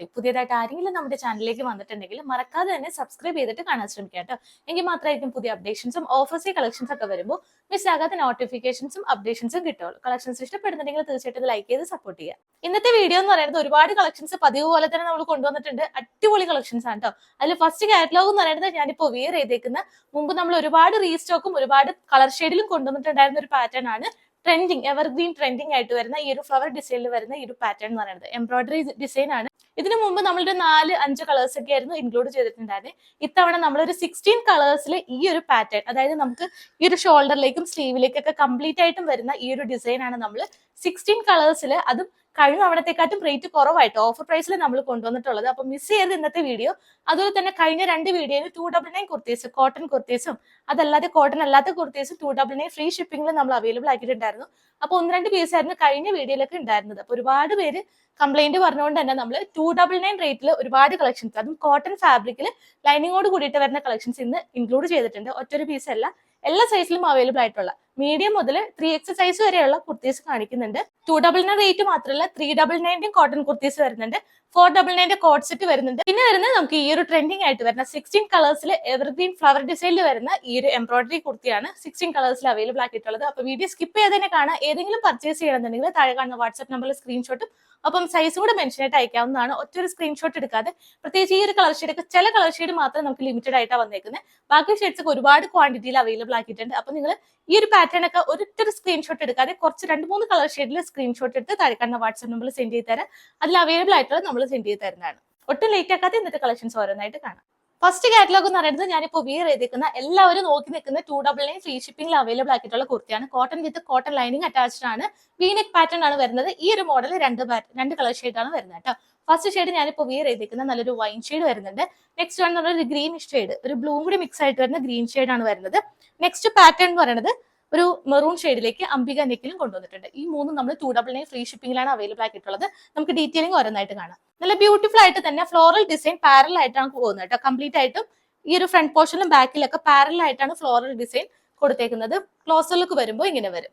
Mostly welcome back to ഇമയ ബോട്ടി പുതിയതായിട്ട് ആരെങ്കിലും നമ്മുടെ ചാനലിലേക്ക് വന്നിട്ടുണ്ടെങ്കിൽ മറക്കാതെ തന്നെ സബ്സ്ക്രൈബ് ചെയ്തിട്ട് കാണാൻ ശ്രമിക്കുക കേട്ടോ. എങ്കിൽ മാത്രമായിരിക്കും പുതിയ അപ്ഡേഷൻസും ഓഫേഴ്സ് കളക്ഷൻസ് ഒക്കെ വരുമ്പോൾ മിസ് ആകാത്ത നോട്ടിഫിക്കേഷൻസും അപ്ഡേഷൻസും കിട്ടുള്ളൂ കളക്ഷൻസ് ഇഷ്ടപ്പെടുന്നുണ്ടെങ്കിൽ തീർച്ചയായിട്ടും ലൈക്ക് ചെയ്ത് സപ്പോർട്ട് ചെയ്യുക. ഇന്നത്തെ വീഡിയോ എന്ന് പറയുന്നത് ഒരുപാട് കളക്ഷൻസ് പതിവ് പോലെ തന്നെ നമ്മൾ കൊണ്ടുവന്നിട്ടുണ്ട്. അടിപൊളി കളക്ഷൻസ് ആണ് കേട്ടോ. അതിൽ ഫസ്റ്റ് കാറ്റലോഗ് എന്ന് പറയുന്നത് ഞാനിപ്പോൾ വിയർ ചെയ്തേക്കുന്ന മുമ്പ് നമ്മൾ ഒരുപാട് റീസ്റ്റോക്കും ഒരുപാട് കളർ ഷെയ്ഡിലും കൊണ്ടുവന്നിട്ടുണ്ടായിരുന്ന ഒരു പാറ്റേൺ ആണ് ട്രെൻഡിങ് എവർഗ്രീൻ ട്രെൻഡിങ് ആയിട്ട് വരുന്ന ഈ ഒരു ഫ്ലവർ ഡിസൈനിൽ വരുന്ന ഈ ഒരു പാറ്റേൺ എന്ന് പറയുന്നത്. എംബ്രോയിഡറി ഡിസൈൻ ആണ്. ഇതിനു മുമ്പ് നമ്മളൊരു നാല് അഞ്ച് കളേഴ്സ് ഒക്കെ ആയിരുന്നു ഇൻക്ലൂഡ് ചെയ്തിട്ടുണ്ടായിരുന്നത് ഇത്തവണ നമ്മളൊരു സിക്സ്റ്റീൻ കളേഴ്സിൽ ഈ ഒരു പാറ്റേൺ അതായത് നമുക്ക് ഈ ഒരു ഷോൾഡറിലേക്കും സ്ലീവിലേക്കൊക്കെ കംപ്ലീറ്റ് ആയിട്ടും വരുന്ന ഈ ഒരു ഡിസൈൻ ആണ് നമ്മൾ സിക്സ്റ്റീൻ കളേഴ്സിൽ അതും കഴിഞ്ഞ അവിടത്തെക്കാട്ടും റേറ്റ് കുറവായിട്ട്. ഓഫർ പ്രൈസിൽ നമ്മൾ കൊണ്ടുവന്നിട്ടുള്ളത്. അപ്പൊ മിസ് ചെയ്ത് ഇന്നത്തെ വീഡിയോ അതുപോലെ തന്നെ കഴിഞ്ഞ രണ്ട് വീഡിയോയിൽ two double nine kurtis cotton കുർത്തീസും അതല്ലാതെ കോട്ടൺ അല്ലാത്ത കുർത്തീസും ടു ഡബിൾ നയൻ ഫ്രീ ഷിപ്പിംഗിൽ നമ്മൾ അവൈലബിൾ ആക്കിയിട്ടുണ്ടായിരുന്നു. അപ്പൊ ഒന്ന് രണ്ട് പീസ് ആയിരുന്നു കഴിഞ്ഞ വീഡിയോയിലൊക്കെ ഉണ്ടായിരുന്നത്. അപ്പൊ ഒരുപാട് പേര് കംപ്ലൈന്റ് പറഞ്ഞുകൊണ്ട് തന്നെ നമ്മൾ ടു ഡബിൾ നയൻ റേറ്റിൽ ഒരുപാട് കളക്ഷൻസ് അതും കോട്ടൺ ഫാബ്രിക്കിൽ ലൈനിങ്ങോട് കൂടിയിട്ട് വരുന്ന കളക്ഷൻസ് ഇന്ന് ഇൻക്ലൂഡ് ചെയ്തിട്ടുണ്ട്. ഒറ്റൊരു പീസ് അല്ല. എല്ലാ സൈസിലും അവൈലബിൾ ആയിട്ടുള്ള മീഡിയം മുതൽ ത്രീ എക്സ് സൈസ് വരെയുള്ള കുർത്തീസ് കാണിക്കുന്നുണ്ട്. ടു ഡബിൾ നയൻ റേറ്റ് മാത്രമല്ല three double nineteen cotton kurtis വരുന്നുണ്ട്. ഫോർ ഡബിൾ നയൻന്റെ കോട്ട് സെറ്റ് വരുന്നുണ്ട്. പിന്നെ വരുന്നത് നമുക്ക് ഈ ഒരു ട്രെൻഡിങ് ആയിട്ട് വരുന്ന സിക്സ്റ്റീൻ കളേഴ്സിൽ എവർഗ്രീൻ ഫ്ലവർ ഡിസൈനിൽ വരുന്ന ഈ ഒരു എംബ്രോയിഡറി കുർത്തിയാണ് സിക്സ്റ്റീൻ കളേഴ്സിൽ അവൈലബിൾ ആക്കിയിട്ടുള്ളത്. അപ്പോൾ വീഡിയോ സ്കിപ്പ് ചെയ്ത് തന്നെ കാണാം ഏതെങ്കിലും പർച്ചേസ് ചെയ്യണമെന്നുണ്ടെങ്കിൽ താഴെ കാണുന്ന വാട്സ്ആപ്പ് നമ്പറിൽ സ്ക്രീൻഷോട്ടും അപ്പം സൈസ് കൂടെ മെൻഷൻ ആയിട്ട് അയക്കാവുന്നതാണ്. ഒറ്റൊരു സ്ക്രീൻഷോട്ട് എടുക്കാതെ പ്രത്യേകിച്ച് ഈ ഒരു കളർ ഷെയ്ഡ് ഒക്കെ ചില കളർ ഷെയ്ഡ് മാത്രം നമുക്ക് ലിമിറ്റഡ് ആയിട്ടാണ് വന്നേക്കുന്നത് ബാക്കി ഷെയ്ഡ്സ് ഒക്കെ ഒരുപാട് ക്വാണ്ടിറ്റിയിൽ അവൈലബിൾ ആക്കിയിട്ടുണ്ട്. അപ്പൊ നിങ്ങൾ ഈ ഒരു പാറ്റേൺ ഒക്കെ ഒരൊറ്റൊരു സ്ക്രീൻഷോട്ട് എടുക്കാതെ കുറച്ച് രണ്ട് മൂന്ന് കളർ ഷെയ്ഡിൽ സ്ക്രീൻഷോട്ട് എടുത്ത് താഴെ കാണുന്ന വാട്സ്ആപ്പ് നമ്പറിൽ സെൻഡ് ചെയ്ത് തരാം. അതിൽ അവൈലബിൾ ആയിട്ടുള്ളത് നമ്മൾ സെൻഡ് ചെയ്ത് തരുന്നതാണ്. ഒട്ടും ലേറ്റ് ആക്കാതെ ഇന്നത്തെ കളക്ഷൻസ് ഓരോന്നായിട്ട് കാണാം. ഫസ്റ്റ് കാറ്റലോഗ് എന്ന് പറയുന്നത് ഞാനിപ്പോൾ വിയർ ചെയ്തിരിക്കുന്ന എല്ലാവരും നോക്കി നിൽക്കുന്ന ടു ഡബിൾ നയൻ ഫ്രീ ഷിപ്പിംഗിൽ അവൈലബിൾ ആക്കിയിട്ടുള്ള കുർത്തിയാണ്. Cotton with cotton lining attached ആണ്. വീനെക് പാറ്റേൺ ആണ് വരുന്നത്. ഈ ഒരു മോഡൽ രണ്ട് രണ്ട് കളർ ഷെയ്ഡാണ് വരുന്നത് കേട്ടോ. ഫസ്റ്റ് ഷെയ്ഡ് ഞാനിപ്പോൾ വിയർ ചെയ്തിരിക്കുന്ന നല്ലൊരു വൈൻ ഷെയ്ഡ് വരുന്നുണ്ട്. നെക്സ്റ്റ് വൺ ഒരു ഗ്രീൻ ഷെയ്ഡ് ഒരു ബ്ലൂം കൂടി മിക്സ് ആയിട്ട് വരുന്ന ഗ്രീൻ ഷെയ്ഡ് ആണ് വരുന്നത്. നെക്സ്റ്റ് പാറ്റേൺ എന്ന് പറയുന്നത് ഒരു മെറൂൺ ഷെയ്ഡിലേക്ക് അംബിക നെക്കിലും കൊണ്ടുവന്നിട്ടുണ്ട്. ഈ മൂന്നും നമ്മൾ ടു ഡബിൾ നയൻ ഫ്രീ ഷിപ്പിംഗിലാണ് അവൈലബിൾ ആക്കിയിട്ടുള്ളത്. നമുക്ക് ഡീറ്റെയിലിംഗ് ഓരോന്നായിട്ട് കാണാം. നല്ല ബ്യൂട്ടിഫുൾ ആയിട്ട് തന്നെ ഫ്ലോറൽ ഡിസൈൻ പാരൽ ആയിട്ടാണ് പോകുന്നത് കേട്ടോ. കംപ്ലീറ്റ് ആയിട്ടും ഈ ഒരു ഫ്രണ്ട് പോർഷനിലും ബാക്കിലൊക്കെ പാരൽ ആയിട്ടാണ് ഫ്ലോറൽ ഡിസൈൻ കൊടുത്തേക്കുന്നത്. ക്ലോസറിലേക്ക് വരുമ്പോൾ ഇങ്ങനെ വരും.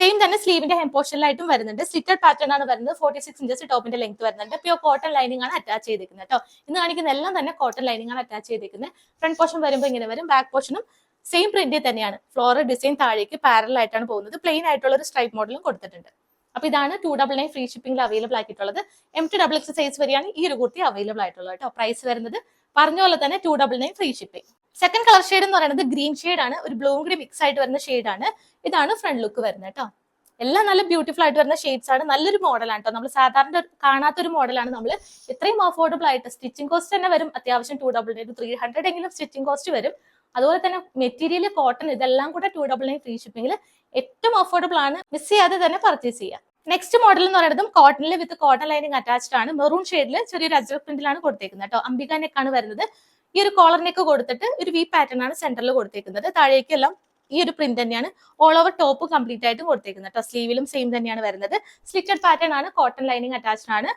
സെയിം തന്നെ സ്ലീവിന്റെ ഹെം പോർഷനിലായിട്ടും വരുന്നുണ്ട്. സ്റ്റിറ്റഡ് പാറ്റേൺ ആണ് വരുന്നത്. ഫോർട്ടി സിക്സ് ഇഞ്ചസ് ടോപ്പിന്റെ ലെങ്ത് വരുന്നുണ്ട്. പ്യോർ കോട്ടൺ ലൈനിങ് ആണ് അറ്റാച്ച് ചെയ്തിരിക്കുന്നത് കേട്ടോ. ഇന്ന് കാണിക്കുന്ന എല്ലാം തന്നെ കോട്ടൺ ലൈനിങ് ആണ് അറ്റാച്ച് ചെയ്തിരിക്കുന്നത് ഫ്രണ്ട് പോർഷൻ വരുമ്പോൾ ഇങ്ങനെ വരും. ബാക്ക് പോർഷനും സെയിം പ്രിന്റിൽ തന്നെയാണ്. ഫ്ലോറൽ ഡിസൈൻ താഴേക്ക് പാരൽ ആയിട്ടാണ് പോകുന്നത്. പ്ലെയിൻ ആയിട്ടുള്ള ഒരു സ്ട്രൈപ്പ് മോഡലും കൊടുത്തിട്ടുണ്ട്. അപ്പൊ ഇതാണ് ടു ഡബിൾ നയൻ ഫ്രീ ഷിപ്പിംഗിൽ available ആക്കിയിട്ടുള്ളത്. M to double X size വരെയാണ് ഈ ഒരു കുർത്തി അവൈലബിൾ ആയിട്ടുള്ളത് കേട്ടോ. പ്രൈസ് വരുന്നത് പറഞ്ഞ പോലെ തന്നെ two double nine free shipping second colour shade എന്ന് പറയുന്നത് ഗ്രീൻ ഷെയ്ഡ് ആണ്. ഒരു ബ്ലൂ കൂടി മിക്സ് ആയിട്ട് വരുന്ന ഷെയ്ഡ് ആണ്. ഇതാണ് ഫ്രണ്ട് ലുക്ക് വരുന്നത് കേട്ടോ. എല്ലാം നല്ല ബ്യൂട്ടിഫുൾ ആയിട്ട് വരുന്ന ഷെയ്ഡ്സ് ആണ്. നല്ലൊരു മോഡലാണ് കേട്ടോ. നമ്മൾ സാധാരണ കാണാത്ത ഒരു- മോഡലാണ് നമ്മൾ ഇത്രയും അഫോർഡബിൾ ആയിട്ട് സ്റ്റിച്ചിങ് കോസ്റ്റ് തന്നെ വരും. അത്യാവശ്യം two double nine three hundred എങ്കിലും സ്റ്റിച്ചിങ് കോസ്റ്റ് വരും. അതുപോലെ തന്നെ മെറ്റീരിയൽ കോട്ടൺ ഇതെല്ലാം കൂടെ ടു ഡബിൾ നയൻ ഫ്രീ ഷിപ്പിംഗിൽ ഏറ്റവും അഫോർഡബിൾ ആണ്. മിസ് ചെയ്യാതെ തന്നെ പർച്ചേസ് ചെയ്യാം. നെക്സ്റ്റ് മോഡൽ എന്ന് പറയുന്നതും കോട്ടണിൽ വിത്ത് കോട്ടൺ ലൈനിങ് അറ്റാച്ച്ഡ് ആണ്. മെറൂൺ ഷെയ്ഡിൽ ചെറിയൊരു അജ്രക് പ്രിന്റിലാണ് കൊടുത്തേക്കുന്നത് കേട്ടോ. അംബിക നെക്കാണ് വരുന്നത്. ഈ ഒരു കോളർ നെക്ക് കൊടുത്തിട്ട് ഒരു വി പാറ്റേൺ ആണ് സെന്ററിൽ കൊടുത്തേക്കുന്നത്. താഴേക്കെല്ലാം ഈ ഒരു പ്രിന്റ് തന്നെയാണ്. ഓൾ ഓവർ ടോപ്പ് കംപ്ലീറ്റ് ആയിട്ടും കൊടുത്തേക്കുന്നത് കേട്ടോ. സ്ലീവിലും സെയിം തന്നെയാണ് വരുന്നത്. സ്ലിറ്റഡ് പാറ്റേൺ ആണ് കോട്ടൺ ലൈനിങ് അറ്റാച്ച്ഡ് ആണ്.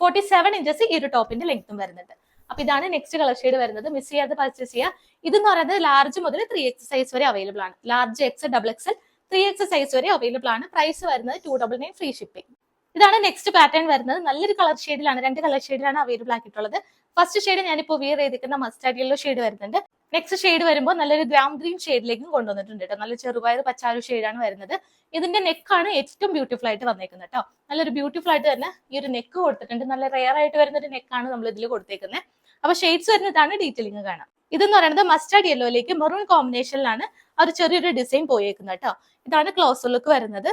ഫോർട്ടി സെവൻ ഇഞ്ചസ് ഈ ഒരു ടോപ്പിന്റെ ലെങ്ത്തും വരുന്നുണ്ട് അപ്പൊ ഇതാണ് നെക്സ്റ്റ് കളർ ഷെയ്ഡ് വരുന്നത്. മിസ് ചെയ്യാതെ പർച്ചേസ് ചെയ്യുക ഇതെന്ന് പറയുന്നത് ലാർജ് മുതൽ ത്രീ എക്സ് സൈസ് വരെ അവൈലബിൾ ആണ്. Large X double X three X size വരെ അവൈലബിൾ ആണ്. പ്രൈസ് വരുന്നത് two double nine free shipping ഇതാണ് നെക്സ്റ്റ് പാറ്റേൺ വരുന്നത്. നല്ലൊരു കളർ ഷെയ്ഡിലാണ് രണ്ട് കളർ ഷെയ്ഡിലാണ് അവൈലബിൾ ആക്കിയിട്ടുള്ളത്. ഫസ്റ്റ് ഷെയ്ഡ് ഞാനിപ്പോൾ വിയർ ചെയ്തിരിക്കുന്ന മസ്റ്റാർഡ് യെല്ലോ ഷെയ്ഡ് വരുന്നുണ്ട്. നെക്സ്റ്റ് ഷെയ്ഡ് വരുമ്പോൾ നല്ലൊരു ഗ്രാം ഗ്രീൻ ഷെയ്ഡിലേക്കും കൊണ്ടുവന്നിട്ടുണ്ട് കേട്ടോ. നല്ല ചെറുപയർ പച്ചാരു ഷെയ്ഡാണ് വരുന്നത്. ഇതിന്റെ നെക്കാണ് ഏറ്റവും ബ്യൂട്ടിഫുൾ ആയിട്ട് വന്നേക്കുന്നത് കേട്ടോ. നല്ലൊരു ബ്യൂട്ടിഫുൾ ആയിട്ട് തന്നെ ഈ ഒരു നെക്ക് കൊടുത്തിട്ടുണ്ട്. നല്ല റെയർ ആയിട്ട് വരുന്ന ഒരു നെക്കാണ് നമ്മൾ ഇതിൽ കൊടുത്തേക്കുന്നത് അപ്പൊ ഷെയ്ഡ്സ് വരുന്നതാണ് ഡീറ്റെയിലിംഗ് കാണാം. ഇതെന്ന് പറയുന്നത് മസ്റ്റാർഡ് യെല്ലോയിലേക്ക് മെറൂൺ കോമ്പിനേഷനിലാണ് ഒരു ചെറിയൊരു ഡിസൈൻ പോയേക്കുന്നത് കേട്ടോ ഇതാണ് ക്ലോസ് ലുക്ക് വരുന്നത്.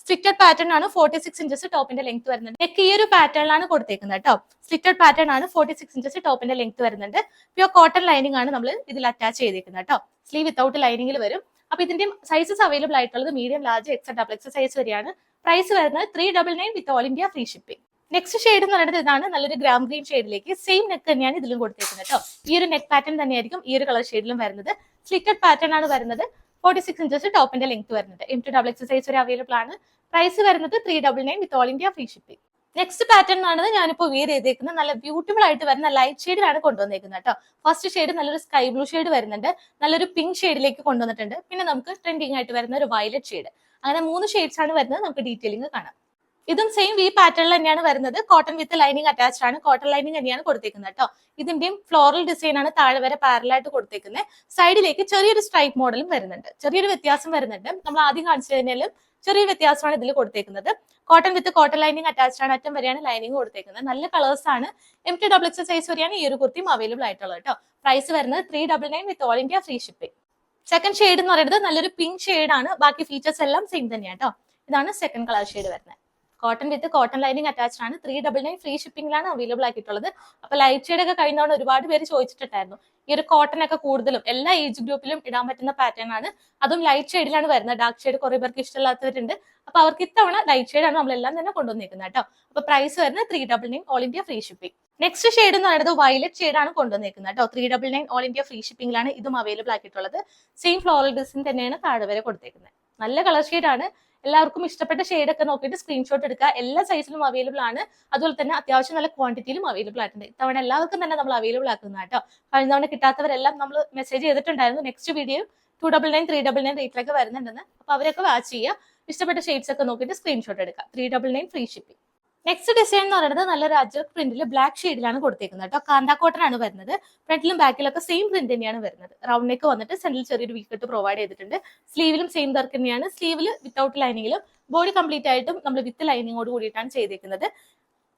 സ്ട്രിക്റ്റഡ് പാറ്റേൺ ആണ് ഫോർട്ടി സിക്സ് ഇഞ്ചസ് ടോപ്പിന്റെ ലെങ്ത് വരുന്നത്. നെക്ക് ഈ ഒരു പാറ്റേണിലാണ് കൊടുത്തേക്കുന്നത് കേട്ടോ സ്ലിറ്റഡ് പാറ്റേൺ ആണ് ഫോർട്ടി സിക്സ് ഇഞ്ചസ് ടോപ്പിന്റെ ലെങ്ത് വരുന്നുണ്ട് പ്യുവർ കോട്ടൺ ലൈനിങ് ആണ് നമ്മൾ ഇതിൽ അറ്റാച്ച് ചെയ്തേക്കുന്നത് കേട്ടോ സ്ലീവ് വിത്തൗട്ട് ലൈനിങ്ങിൽ വരും. അപ്പൊ ഇതിന്റെ സൈസസ് അവൈലബിൾ ആയിട്ടുള്ളത് medium large X double X size വരെയാണ്. പ്രൈസ് വരുന്നത് three double nine with all India free shipping next shade എന്ന് പറയുന്നത് ഇതാണ്. നല്ലൊരു ഗ്രാം ഗ്രീൻ ഷെയ്ഡിലേക്ക് സെയിം നെക്ക് തന്നെയാണ് ഇതിലും കൊടുത്തേക്കുന്നത് കേട്ടോ ഈ ഒരു നെക്ക് പാറ്റേൺ തന്നെയായിരിക്കും ഈ ഒരു കളർ ഷെയ്ഡിലും വരുന്നത്. സ്ലിറ്റഡ് പാറ്റേൺ ആണ് വരുന്നത്. ഫോർട്ടി സിക്സ് ഇഞ്ചസ് ടോപ്പിന്റെ ലെങ്ത് വരുന്നത്. M to double X size വരെ അവൈലബിൾ ആണ്. പ്രൈസ് വരുന്നത് three double nine with all India free shipping next pattern ആണ് ഞാനിപ്പോൾ വിയർ ചെയ്തേക്കുന്നത്. നല്ല ബ്യൂട്ടിഫുൾ ആയിട്ട് വരുന്ന ലൈറ്റ് ഷെയ്ഡിലാണ് കൊണ്ടുവന്നേക്കുന്നത് കേട്ടോ ഫസ്റ്റ് ഷെയ്ഡ് നല്ലൊരു സ്കൈ ബ്ലൂ ഷെയ്ഡ് വരുന്നുണ്ട്. നല്ലൊരു പിങ്ക് ഷെയ്ഡിലേക്ക് കൊണ്ടുവന്നിട്ടുണ്ട്. പിന്നെ നമുക്ക് ട്രെൻഡിങ് ആയിട്ട് വരുന്ന ഒരു വയലറ്റ് ഷെയ്ഡ് അങ്ങനെ മൂന്ന് ഷെയ്ഡ്സ് ആണ് വരുന്നത്. നമുക്ക് ഡീറ്റെയിലിംഗ് കാണാം. ഇതും സെയിം വി പാറ്റേണിൽ തന്നെയാണ് വരുന്നത്. കോട്ടൺ വിത്ത് ലൈനിങ് അറ്റാച്ച്ഡ് ആണ്. കോട്ടൺ ലൈനിങ് തന്നെയാണ് കൊടുത്തേക്കുന്നത് കേട്ടോ ഇതിന്റെയും ഫ്ലോറൽ ഡിസൈൻ ആണ് താഴെ വരെ പാരലായിട്ട് കൊടുത്തേക്കുന്നത്. സൈഡിലേക്ക് ചെറിയൊരു സ്ട്രൈപ്പ് മോഡലും വരുന്നുണ്ട്. ചെറിയൊരു വ്യത്യാസം വരുന്നുണ്ട്. നമ്മൾ ആദ്യം കാണിച്ചതിനാലും ചെറിയ വ്യത്യാസമാണ് ഇതിൽ കൊടുത്തേക്കുന്നത്. Cotton with cotton lining attached ആണ്. അറ്റം വരെയാണ് ലൈനിങ് കൊടുത്തേക്കുന്നത്. നല്ല കളേഴ്സ് ആണ്. M to double X size വരെയാണ് ഈ ഒരു കുർത്തിയും അവൈലബിൾ ആയിട്ടുള്ളത് കേട്ടോ പ്രൈസ് വരുന്നത് three double nine with all India free shipping second shade എന്ന് പറയുന്നത് നല്ലൊരു പിങ്ക് ആണ്. ബാക്കി ഫീച്ചേഴ്സ് എല്ലാം സെയിം തന്നെയാണ് കേട്ടോ ഇതാണ് സെക്കൻഡ് കളർ ഷെയ്ഡ് വരുന്നത്. Cotton with cotton lining attached ആണ്. ത്രീ ഡബിൾ നയൻ ഫ്രീ ഷിപ്പിംഗിലാണ് അവൈലബിൾ ആക്കിയിട്ടുള്ളത്. അപ്പൊ ലൈറ്റ് ഷെയ്ഡ് ഒക്കെ കഴിഞ്ഞതോടെ ഒരുപാട് പേര് ചോദിച്ചിട്ടുണ്ടായിരുന്നു. ഈ ഒരു കോട്ടൺ ഒക്കെ കൂടുതലും എല്ലാ ഏജ് ഗ്രൂപ്പിലും ഇടാൻ പറ്റുന്ന പാറ്റേൺ ആണ്. അതും ലൈറ്റ് ഷെയ്ഡിലാണ് വരുന്നത്. ഡാർക്ക് ഷെയ്ഡ് കുറെ പേർക്ക് ഇഷ്ടമില്ലാത്തവരുണ്ട്. അപ്പൊ അവർക്ക് ഇത്തവണ ലൈറ്റ് ഷെയ്ഡ് ആണ് നമ്മളെല്ലാം തന്നെ കൊണ്ടുവന്നിരിക്കുന്നത് കേട്ടോ. അപ്പൊ പ്രൈസ് വരുന്നത് three double nine all India free shipping next shade എന്ന് പറയുന്നത് വയലറ്റ് ഷെയ്ഡ് ആണ് കൊണ്ടുവന്നിരിക്കുന്നത് കേട്ടോ. Three double nine all India free ഷിപ്പിംഗിലാണ് ഇതും അവൈലബിൾ ആക്കിയിട്ടുള്ളത്. സെയിം ഫ്ലോറൽ ഡിസൈൻ തന്നെയാണ് താഴെ വരെ കൊടുത്തേക്കുന്നത്. നല്ല കളർ ഷെയ്ഡ് ആണ്. എല്ലാവർക്കും ഇഷ്ടപ്പെട്ട ഒക്കെ നോക്കിയിട്ട് സ്ക്രീൻഷോട്ട് എടുക്കുക. എല്ലാ സൈസിലും അവൈലബിൾ ആണ്. അതുപോലെ തന്നെ അത്യാവശ്യം നല്ല ക്വാണ്ടിറ്റിയിലും അവൈലബിൾ ആയിട്ടുണ്ട്. ഇത്തവണ എല്ലാവർക്കും തന്നെ നമ്മൾ അവൈലബിൾ ആക്കുന്ന കേട്ടോ. കഴിഞ്ഞ തവണ കിട്ടാത്തവരെല്ലാം നമ്മൾ മെസ്സേജ് ചെയ്തിട്ടുണ്ടായിരുന്നു. Next video two double nine three double nine റേറ്റിലൊക്കെ വരുന്നുണ്ടെന്ന്. അപ്പൊ അവരൊക്കെ വാച്ച് ചെയ്യുക. ഇഷ്ടപ്പെട്ട ഷെയ്ഡ്സ് ഒക്കെ നോക്കിയിട്ട് സ്ക്രീൻഷോട്ട് എടുക്കുക. Three double nine free shipping next design എന്ന് പറയുന്നത് നല്ലൊരു അജർക്ക് പ്രിന്റിൽ ബ്ലാക്ക് ഷെയ്ഡിലാണ് കൊടുത്തേക്കുന്നത് കേട്ടോ. കാന്താ കോട്ടൺ ആണ് വരുന്നത്. ഫ്രണ്ടിലും ബാക്കിലൊക്കെ സെയിം പ്രിന്റ് തന്നെയാണ് വരുന്നത്. റൗണ്ട് നെക്ക് വന്നിട്ട് സെന്റിൽ ചെറിയൊരു വീക്കെട്ട് പ്രൊവൈഡ് ചെയ്തിട്ടുണ്ട്. സ്ലീവിലും സെയിം വർക്ക് തന്നെയാണ്. സ്ലീവിൽ വിത്തൗട്ട് ലൈനിങ്ങിലും ബോഡി കംപ്ലീറ്റ് ആയിട്ടും നമ്മൾ വിത്ത് ലൈനിങ്ങോട് കൂടിയിട്ടാണ് ചെയ്തേക്കുന്നത്.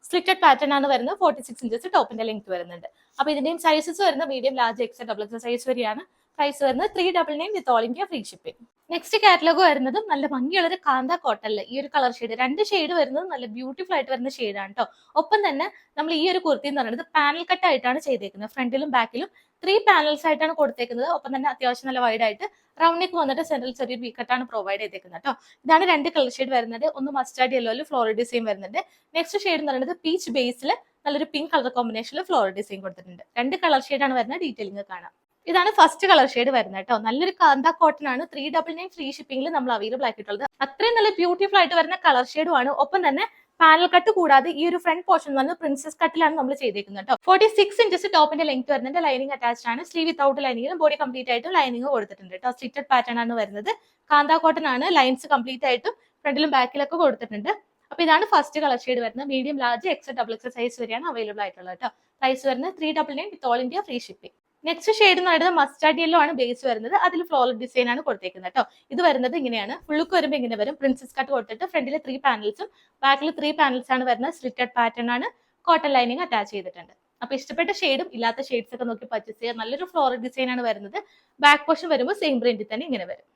സ്ലിറ്റഡ് പാറ്റേൺ ആണ് വരുന്നത്. ഫോർട്ടി സിക്സ് ഇഞ്ചസ് ടോപ്പിന്റെ ലെങ്ത് വരുന്നുണ്ട്. അപ്പൊ ഇതിന്റെയും സൈസസ് വരുന്ന medium large X double X size വരെയാണ്. പ്രൈസ് വരുന്നത് three double nine with all India free shipping next catalogue വരുന്നത് നല്ല ഭംഗിയുള്ള ഒരു കാന്ത കോട്ടണിൽ ഈ ഒരു കളർ ഷെയ്ഡ് രണ്ട് ഷെയ്ഡ് വരുന്നത് നല്ല ബ്യൂട്ടിഫുൾ ആയിട്ട് വരുന്ന ഷെയ്ഡാണ് കേട്ടോ ഒപ്പം തന്നെ നമ്മൾ ഈ ഒരു കുർത്തി എന്ന് പറയുന്നത് പാനൽ കട്ട് ആയിട്ടാണ് ചെയ്തേക്കുന്നത്. ഫ്രണ്ടിലും ബാക്കിലും ത്രീ പാനൽസ് ആയിട്ടാണ് കൊടുത്തേക്കുന്നത്. ഒപ്പം തന്നെ അത്യാവശ്യം നല്ല വൈഡ് ആയിട്ട് റൗണ്ടിലേക്ക് വന്നിട്ട് സെൻട്രൽ ചെറിയൊരു വീക്കട്ടാണ് പ്രൊവൈഡ് ചെയ്തേക്കുന്നത് കേട്ടോ ഇതാണ് രണ്ട് കളർ ഷെയ്ഡ് വരുന്നത്. ഒന്ന് മസ്റ്റാർഡ് യെല്ലോയിൽ ഫ്ലോറൽ ഡിസൈൻ വരുന്നുണ്ട്. നെക്സ്റ്റ് ഷെയ്ഡ് എന്ന് പറയുന്നത് പീച്ച് ബേസിൽ നല്ലൊരു പിങ്ക് കളർ കോമ്പിനേഷനിൽ ഫ്ലോറൽ ഡിസൈൻ കൊടുത്തിട്ടുണ്ട്. രണ്ട് കളർ ഷെയ്ഡാണ് വരുന്നത്. ഡീറ്റെയിലിംഗ് കാണാം. ഇതാണ് ഫസ്റ്റ് കളർ ഷെയ്ഡ് വരുന്നത് കേട്ടോ. നല്ലൊരു കാന്ത കോട്ടൺ ആണ്. ത്രീ ഡബിൾ നയൻ ഫ്രീ ഷിപ്പിംഗിൽ നമ്മൾ അവൈലബിൾ ആക്കിയിട്ടുള്ളത്. അത്രയും നല്ല ബ്യൂട്ടിഫുൾ ആയിട്ട് വരുന്ന കളർ ഷെയ്ഡും ആണ്. ഒപ്പം തന്നെ പാനൽ കട്ട് കൂടാതെ ഈ ഒരു ഫ്രണ്ട് പോർഷൻ വന്ന് പ്രിൻസസ് കട്ടിലാണ് നമ്മൾ ചെയ്തേക്കുന്നത് കേട്ടോ. ഫോർട്ടി സിക്സ് ഇഞ്ചസ് ടോപ്പിന്റെ ലെങ്ത് വരുന്നുണ്ട് ലൈനിങ് അറ്റാച്ച് ആണ്. സ്ലീവ് വിത്തൗട്ട് ലൈനിങ്ങിലും ബോഡി കംപ്ലീറ്റ് ആയിട്ടും ലൈനിങ് കൊടുത്തിട്ടുണ്ട് കേട്ടോ. സ്റ്റിറ്റഡ് പാറ്റേൺ ആണ് വരുന്നത്. കാന്ത കോട്ടൺ ആണ്. ലൈൻസ് കംപ്ലീറ്റ് ആയിട്ടും ഫ്രണ്ടിലും ബാക്കിലൊക്കെ കൊടുത്തിട്ടുണ്ട്. അപ്പൊ ഇതാണ് ഫസ്റ്റ് കളർ ഷെയ്ഡ് വരുന്നത്. Medium large X double X size വരെയാണ് അവൈലബിൾ ആയിട്ടുള്ളത് കേട്ടോ. പ്രൈസ് വരുന്നത് three double nine with all India free shipping next shade എന്ന് പറയുന്നത് മസ്റ്റാർഡ് യെല്ലോ ആണ് ബേസ് വരുന്നത്. അതിൽ ഫ്ലോറൽ ഡിസൈൻ ആണ് കൊടുത്തേക്കുന്നത് കേട്ടോ ഇത് വരുന്നത് ഇങ്ങനെയാണ്. ഫുള്ളുക്ക് വരുമ്പോൾ ഇങ്ങനെ വരും. പ്രിൻസസ് കട്ട് കൊടുത്തിട്ട് ഫ്രണ്ടിൽ ത്രീ പാനൽസും ബാക്കിൽ ത്രീ പാനൽസ് ആണ് വരുന്നത്. സ്ലിറ്റഡ് പാറ്റേൺ ആണ്. കോട്ടൺ ലൈനിങ് അറ്റാച്ച് ചെയ്തിട്ടുണ്ട്. അപ്പൊ ഇഷ്ടപ്പെട്ട ഷെയ്ഡും ഇല്ലാത്ത ഷെയ്ഡ്സ് ഒക്കെ നോക്കി പർച്ചേസ് ചെയ്യുക നല്ലൊരു ഫ്ലോറൽ ഡിസൈൻ ആണ് വരുന്നത്. ബാക്ക് പോർഷൻ വരുമ്പോൾ സെയിം പ്രിന്റിൽ തന്നെ ഇങ്ങനെ വരും.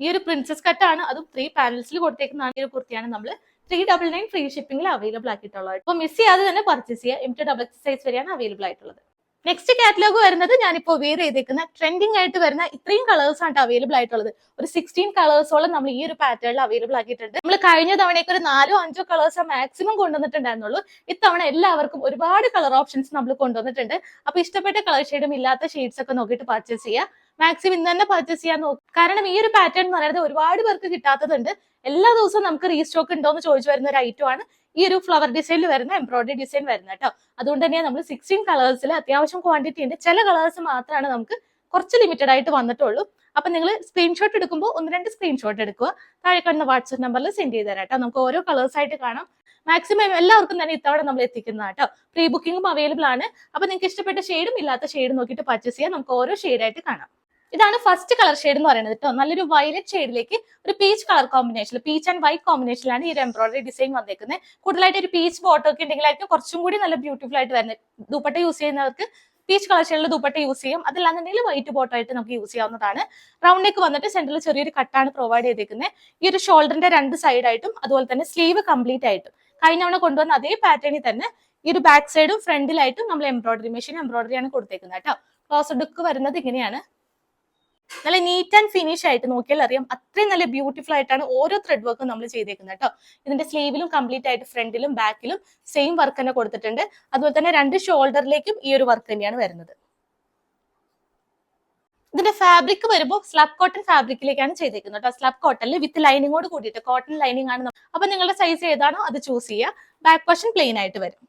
ഈ ഒരു പ്രിൻസസ് കട്ടാണ് അതും ത്രീ പാനൽസിൽ കൊടുത്തേക്കുന്ന ഈ ഒരു കുർത്തിയാണ് നമ്മൾ ത്രീ ഡബിൾ നയൻ ഫ്രീ ഷിപ്പിംഗിൽ അവൈലബിൾ ആക്കിയിട്ടുള്ളത്. അപ്പോൾ മിസ് ചെയ്യാതെ തന്നെ പർച്ചേസ് ചെയ്യുക. M to double X size വരെയാണ് അവൈലബിൾ ആയിട്ടുള്ളത്. നെക്സ്റ്റ് കാറ്റലോഗ് വരുന്നത് ഞാനിപ്പോൾ വെയർ ചെയ്തേക്കുന്ന ട്രെൻഡിങ് ആയിട്ട് വരുന്ന ഇത്രയും കളേഴ്സ് ആണ് അവൈലബിൾ ആയിട്ടുള്ളത്. ഒരു സിക്സ്റ്റീൻ കളേഴ്സോളം നമ്മൾ ഈ ഒരു പാറ്റേണിൽ അവൈലബിൾ ആക്കിയിട്ടുണ്ട്. നമ്മൾ കഴിഞ്ഞ തവണയൊക്കെ ഒരു നാലോ അഞ്ചോ കളേഴ്സ് മാക്സിമം കൊണ്ടുവന്നിട്ടുണ്ടായിരുന്നുള്ളൂ. ഇത്തവണ എല്ലാവർക്കും ഒരുപാട് കളർ ഓപ്ഷൻസ് നമ്മൾ കൊണ്ടുവന്നിട്ടുണ്ട്. അപ്പൊ ഇഷ്ടപ്പെട്ട കളർ ഷെയ്ഡും ഇല്ലാത്ത ഷെയ്ഡ്സ് ഒക്കെ നോക്കിയിട്ട് പർച്ചേസ് ചെയ്യുക മാക്സിമം ഇന്ന് തന്നെ പർച്ചേസ് ചെയ്യാൻ നോക്കും. കാരണം ഈ ഒരു പാറ്റേൺ എന്ന് പറയുന്നത് ഒരുപാട് പേർക്ക് കിട്ടാത്തതുണ്ട്. എല്ലാ ദിവസവും നമുക്ക് റീസ്റ്റോക്ക് ഉണ്ടോ എന്ന് ചോദിച്ചു വരുന്ന ഒരു ഐറ്റം ആണ്. ഈ ഒരു ഫ്ലവർ ഡിസൈനിൽ വരുന്ന എംബ്രോയിഡറി ഡിസൈൻ വരുന്ന കേട്ടോ അതുകൊണ്ട് തന്നെ നമ്മൾ സിക്സ്റ്റീൻ കളേഴ്സിൽ അത്യാവശ്യം ക്വാണ്ടിറ്റി ഉണ്ട്. ചില കളേഴ്സ് മാത്രമാണ് നമുക്ക് കുറച്ച് ലിമിറ്റഡ് ആയിട്ട് വന്നിട്ടുള്ളൂ. അപ്പൊ നിങ്ങൾ സ്ക്രീൻഷോട്ട് എടുക്കുമ്പോൾ ഒന്ന് രണ്ട് സ്ക്രീൻഷോട്ട് എടുക്കുക. താഴെ കാണുന്ന വാട്സ്ആപ്പ് നമ്പറിൽ സെൻഡ് ചെയ്ത് തരാം കേട്ടോ നമുക്ക് ഓരോ കളേഴ്സ് ആയിട്ട് കാണാം. മാക്സിമം എല്ലാവർക്കും തന്നെ ഇത്തവണ നമ്മൾ എത്തിക്കുന്ന കേട്ടോ പ്രീ ബുക്കിംഗും അവൈലബിൾ ആണ്. അപ്പൊ നിങ്ങൾക്ക് ഇഷ്ടപ്പെട്ട ഷെയ്ഡും ഇല്ലാത്ത ഷെയ്ഡ് നോക്കിയിട്ട് പർച്ചേസ് ചെയ്യാം. നമുക്ക് ഓരോ ഷെയ്ഡായിട്ട് കാണാം. ഇതാണ് ഫസ്റ്റ് കളർ ഷെയ്ഡ് എന്ന് പറയുന്നത് കേട്ടോ നല്ലൊരു വയലറ്റ് ഷെയ്ഡിലേക്ക് ഒരു peach colour combination peach and white കോമ്പിനേഷനിലാണ് ഈ ഒരു എംബ്രോയിഡറി ഡിസൈൻ വന്നേക്കുന്നത് കൂടുതലായിട്ട് ഒരു പീച്ച് ബോട്ടോ ഒക്കെ ഉണ്ടെങ്കിലായിരിക്കും കുറച്ചും കൂടി നല്ല ബ്യൂട്ടിഫുൾ ആയിട്ട് വരുന്നത് ദുപ്പട്ട യൂസ് ചെയ്യുന്നവർക്ക് പീച്ച് കളർ ഷെയ്ഡിൽ ദുപ്പട്ട യൂസ് ചെയ്യും. അതല്ലാന്നുണ്ടെങ്കിൽ വൈറ്റ് ബോട്ടോ ആയിട്ട് നമുക്ക് യൂസ് ചെയ്യാവുന്നതാണ്. റൗണ്ട് നെക്ക് വന്നിട്ട് സെന്ററിൽ ചെറിയൊരു കട്ടാണ് പ്രൊവൈഡ് ചെയ്തേക്കുന്നത് ഈ ഒരു ഷോൾഡറിന്റെ രണ്ട് സൈഡായിട്ടും അതുപോലെ തന്നെ സ്ലീവ് കംപ്ലീറ്റ് ആയിട്ടും. കഴിഞ്ഞ തവണ കൊണ്ടുവന്ന അതേ പാറ്റേണിൽ തന്നെ ഈ ഒരു ബാക്ക് സൈഡും ഫ്രണ്ടിലായിട്ടും നമ്മൾ എംബ്രോയിഡറി മെഷീൻ എംബ്രോയിഡറി ആണ് കൊടുത്തേക്കുന്നത് കേട്ടോ ക്ലോസ് ലുക്ക് വരുന്നത് ഇങ്ങനെയാണ്. നല്ല നീറ്റ് ആൻഡ് ഫിനിഷ് ആയിട്ട് നോക്കിയാൽ അറിയാം അത്രയും നല്ല ബ്യൂട്ടിഫുൾ ആയിട്ടാണ് ഓരോ ത്രെഡ് വർക്കും നമ്മൾ ചെയ്തേക്കുന്നത് കേട്ടോ. ഇതിന്റെ സ്ലീവിലും കംപ്ലീറ്റ് ആയിട്ട് ഫ്രണ്ടിലും ബാക്കിലും സെയിം വർക്ക് തന്നെ കൊടുത്തിട്ടുണ്ട്. അതുപോലെ തന്നെ രണ്ട് ഷോൾഡറിലേക്കും ഈ ഒരു വർക്ക് തന്നെയാണ് വരുന്നത്. ഇതിന്റെ ഫാബ്രിക് വരുമ്പോൾ സ്ലബ് കോട്ടൺ ഫാബ്രിക്കിലേക്കാണ് ചെയ്തേക്കുന്നത് കേട്ടോ. സ്ലബ് കോട്ടണിൽ വിത്ത് ലൈനിങ്ങോട് കൂടിയിട്ട് കോട്ടൺ ലൈനിങ് ആണ്. അപ്പൊ നിങ്ങളുടെ സൈസ് ഏതാണോ അത് ചൂസ് ചെയ്യുക. ബാക്ക് പോർഷൻ പ്ലെയിൻ ആയിട്ട് വരും.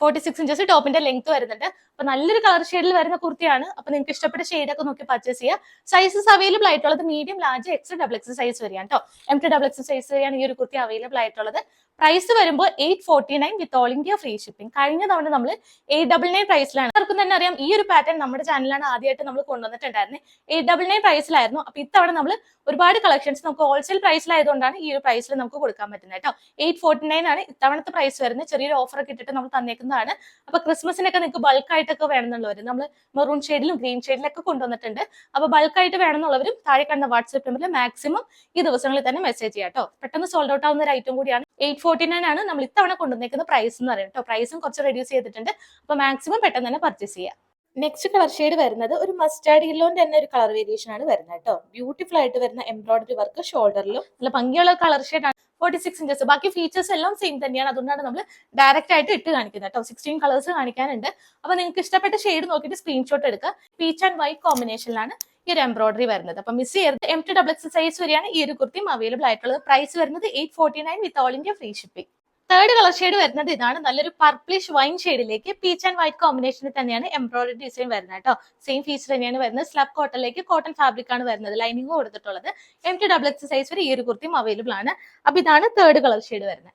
ഫോർട്ടി സിക്സ് ഇഞ്ചസ് ടോപ്പിന്റെ ലെങ്ത് വരുന്നുണ്ട്. അപ്പൊ നല്ലൊരു കളർ ഷെയ്ഡിൽ വരുന്ന കുർത്തിയാണ്. അപ്പൊ നിങ്ങൾക്ക് ഇഷ്ടപ്പെട്ട ഷെയ്ഡ് ഒക്കെ നോക്കി പർച്ചേസ് ചെയ്യാം. സൈസസ് അവൈലബിൾ ആയിട്ടുള്ളത് medium large X double X size വരെയാണ് കേട്ടോ M to double X size വരെയാണ് ഈ ഒരു കുർത്തി അവൈലബിൾ ആയിട്ടുള്ളത്. പ്രൈസ് വരുമ്പോൾ eight forty nine with all India free shipping കഴിഞ്ഞ തവണ നമ്മൾ എയ്റ്റ് ഡബിൾ നയൻ പ്രൈസിലാണ് എല്ലാവർക്കും തന്നെ അറിയാം ഈ ഒരു പാറ്റേൺ നമ്മുടെ ചാനലാണ് ആദ്യമായിട്ട് നമ്മൾ കൊണ്ടുവന്നിട്ടുണ്ടായിരുന്നത് എയ്റ്റ് ഡബിൾ നയൻ പ്രൈസിലായിരുന്നു അപ്പൊ ഇത്തവണ നമ്മൾ ഒരുപാട് കളക്ഷൻസ് നമുക്ക് ഹോൾസെയിൽ പ്രൈസിലായതുകൊണ്ടാണ് ഈ ഒരു പ്രൈസിൽ നമുക്ക് കൊടുക്കാൻ പറ്റുന്നത് കേട്ടോ എയ്റ്റ് ഫോർട്ടി നയൻ ആണ് ഇത്തവണത്തെ പ്രൈസ് വരുന്നത്. ചെറിയൊരു ഓഫർ ഒക്കെ ഇട്ടിട്ട് നമ്മൾ തന്നേക്കുന്നതാണ്. അപ്പൊ ക്രിസ്മസിനൊക്കെ നിങ്ങൾക്ക് ബൾക്ക് ആയിട്ടൊക്കെ വേണമെന്നുള്ളവർ നമ്മൾ മെറൂൺ ഷെയ്ഡിലും ഗ്രീൻ ഷെയ്ഡിലൊക്കെ കൊണ്ടുവന്നിട്ടുണ്ട്. അപ്പൊ ബൾക്കായിട്ട് വേണമെന്നുള്ളവരും താഴെ കാണുന്ന വാട്സ്ആപ്പ് നമ്പറിൽ മാക്സിമം ഈ ദിവസങ്ങളിൽ തന്നെ മെസ്സേജ് ചെയ്യാം കേട്ടോ പെട്ടെന്ന് സോൾഡ് ഔട്ട് ആവുന്ന ഒരു ഐറ്റം കൂടിയാണ്. എയ്റ്റ് ഫോർട്ടി നയൻ ആണ് നമ്മൾ ഇത്തവണ കൊണ്ടുവന്നേക്കുന്ന പ്രൈസ് എന്ന് പറയുന്നത് കേട്ടോ പ്രൈസും കുറച്ച് റെഡ്യൂസ് ചെയ്തിട്ടുണ്ട്. അപ്പൊ മാക്സിമം പെട്ടെന്ന് തന്നെ പർച്ചേസ് ചെയ്യാം. നെക്സ്റ്റ് കളർ ഷെയ്ഡ് വരുന്നത് ഒരു മസ്റ്റാർഡ് യെല്ലോന്റെ തന്നെ ഒരു കളർ വേരിയേഷൻ ആണ് വരുന്നത് കേട്ടോ ബ്യൂട്ടിഫുൾ ആയിട്ട് വരുന്ന എംബ്രോയിഡറി വർക്ക് ഷോൾഡറിലും നല്ല ഭംഗിയുള്ള കളർ ഷെയ്ഡ് ആണ്. ഫോർട്ടി സിക്സ് ഇഞ്ചസ് ബാക്കി ഫീച്ചേഴ്സ് എല്ലാം സെയിം തന്നെയാണ്. അതുകൊണ്ടാണ് നമ്മൾ ഡയറക്റ്റ് ആയിട്ട് ഇട്ട് കാണിക്കുന്നത് കേട്ടോ. സിക്സ്റ്റീൻ കളേഴ്സ് കാണിക്കാനുണ്ട്. അപ്പൊ നിങ്ങൾക്ക് ഇഷ്ടപ്പെട്ട ഷെയ്ഡ് നോക്കിയിട്ട് സ്ക്രീൻഷോട്ട് എടുക്കുക പീച്ച് ആൻഡ് വൈറ്റ് കോമ്പിനേഷനിലാണ് ഈ ഒരു എംബ്രോയിഡറി വരുന്നത്. അപ്പൊ മിസ് ചെയ്യരുത്. M to double X size വരെയാണ് ഈ ഒരു കുർത്തിയും അവൈലബിൾ ആയിട്ടുള്ളത്. പ്രൈസ് വരുന്നത് eight forty nine with all India free shipping third colour shade വരുന്നത് ഇതാണ്. നല്ലൊരു പർപ്പിളിഷ് വൈൻ ഷെയ്ഡിലേക്ക് പീച്ച് ആൻഡ് വൈറ്റ് കോമ്പിനേഷനിൽ തന്നെയാണ് എംബ്രോയിഡറി ഡിസൈൻ വരുന്നത് കേട്ടോ. സെയിം ഫീച്ചർ തന്നെയാണ് വരുന്നത്. സ്ലബ് കോട്ടണിലേക്ക് കോട്ടൺ ഫാബ്രിക് ആണ് വരുന്നത്. ലൈനിങ്ങും കൊടുത്തിട്ടുള്ളത്. M to double X size വരെ ഈ ഒരു കുർത്തിയും അവൈലബിൾ ആണ്. അപ്പൊ ഇതാണ് തേർഡ് കളർ ഷെയ്ഡ് വരുന്നത്.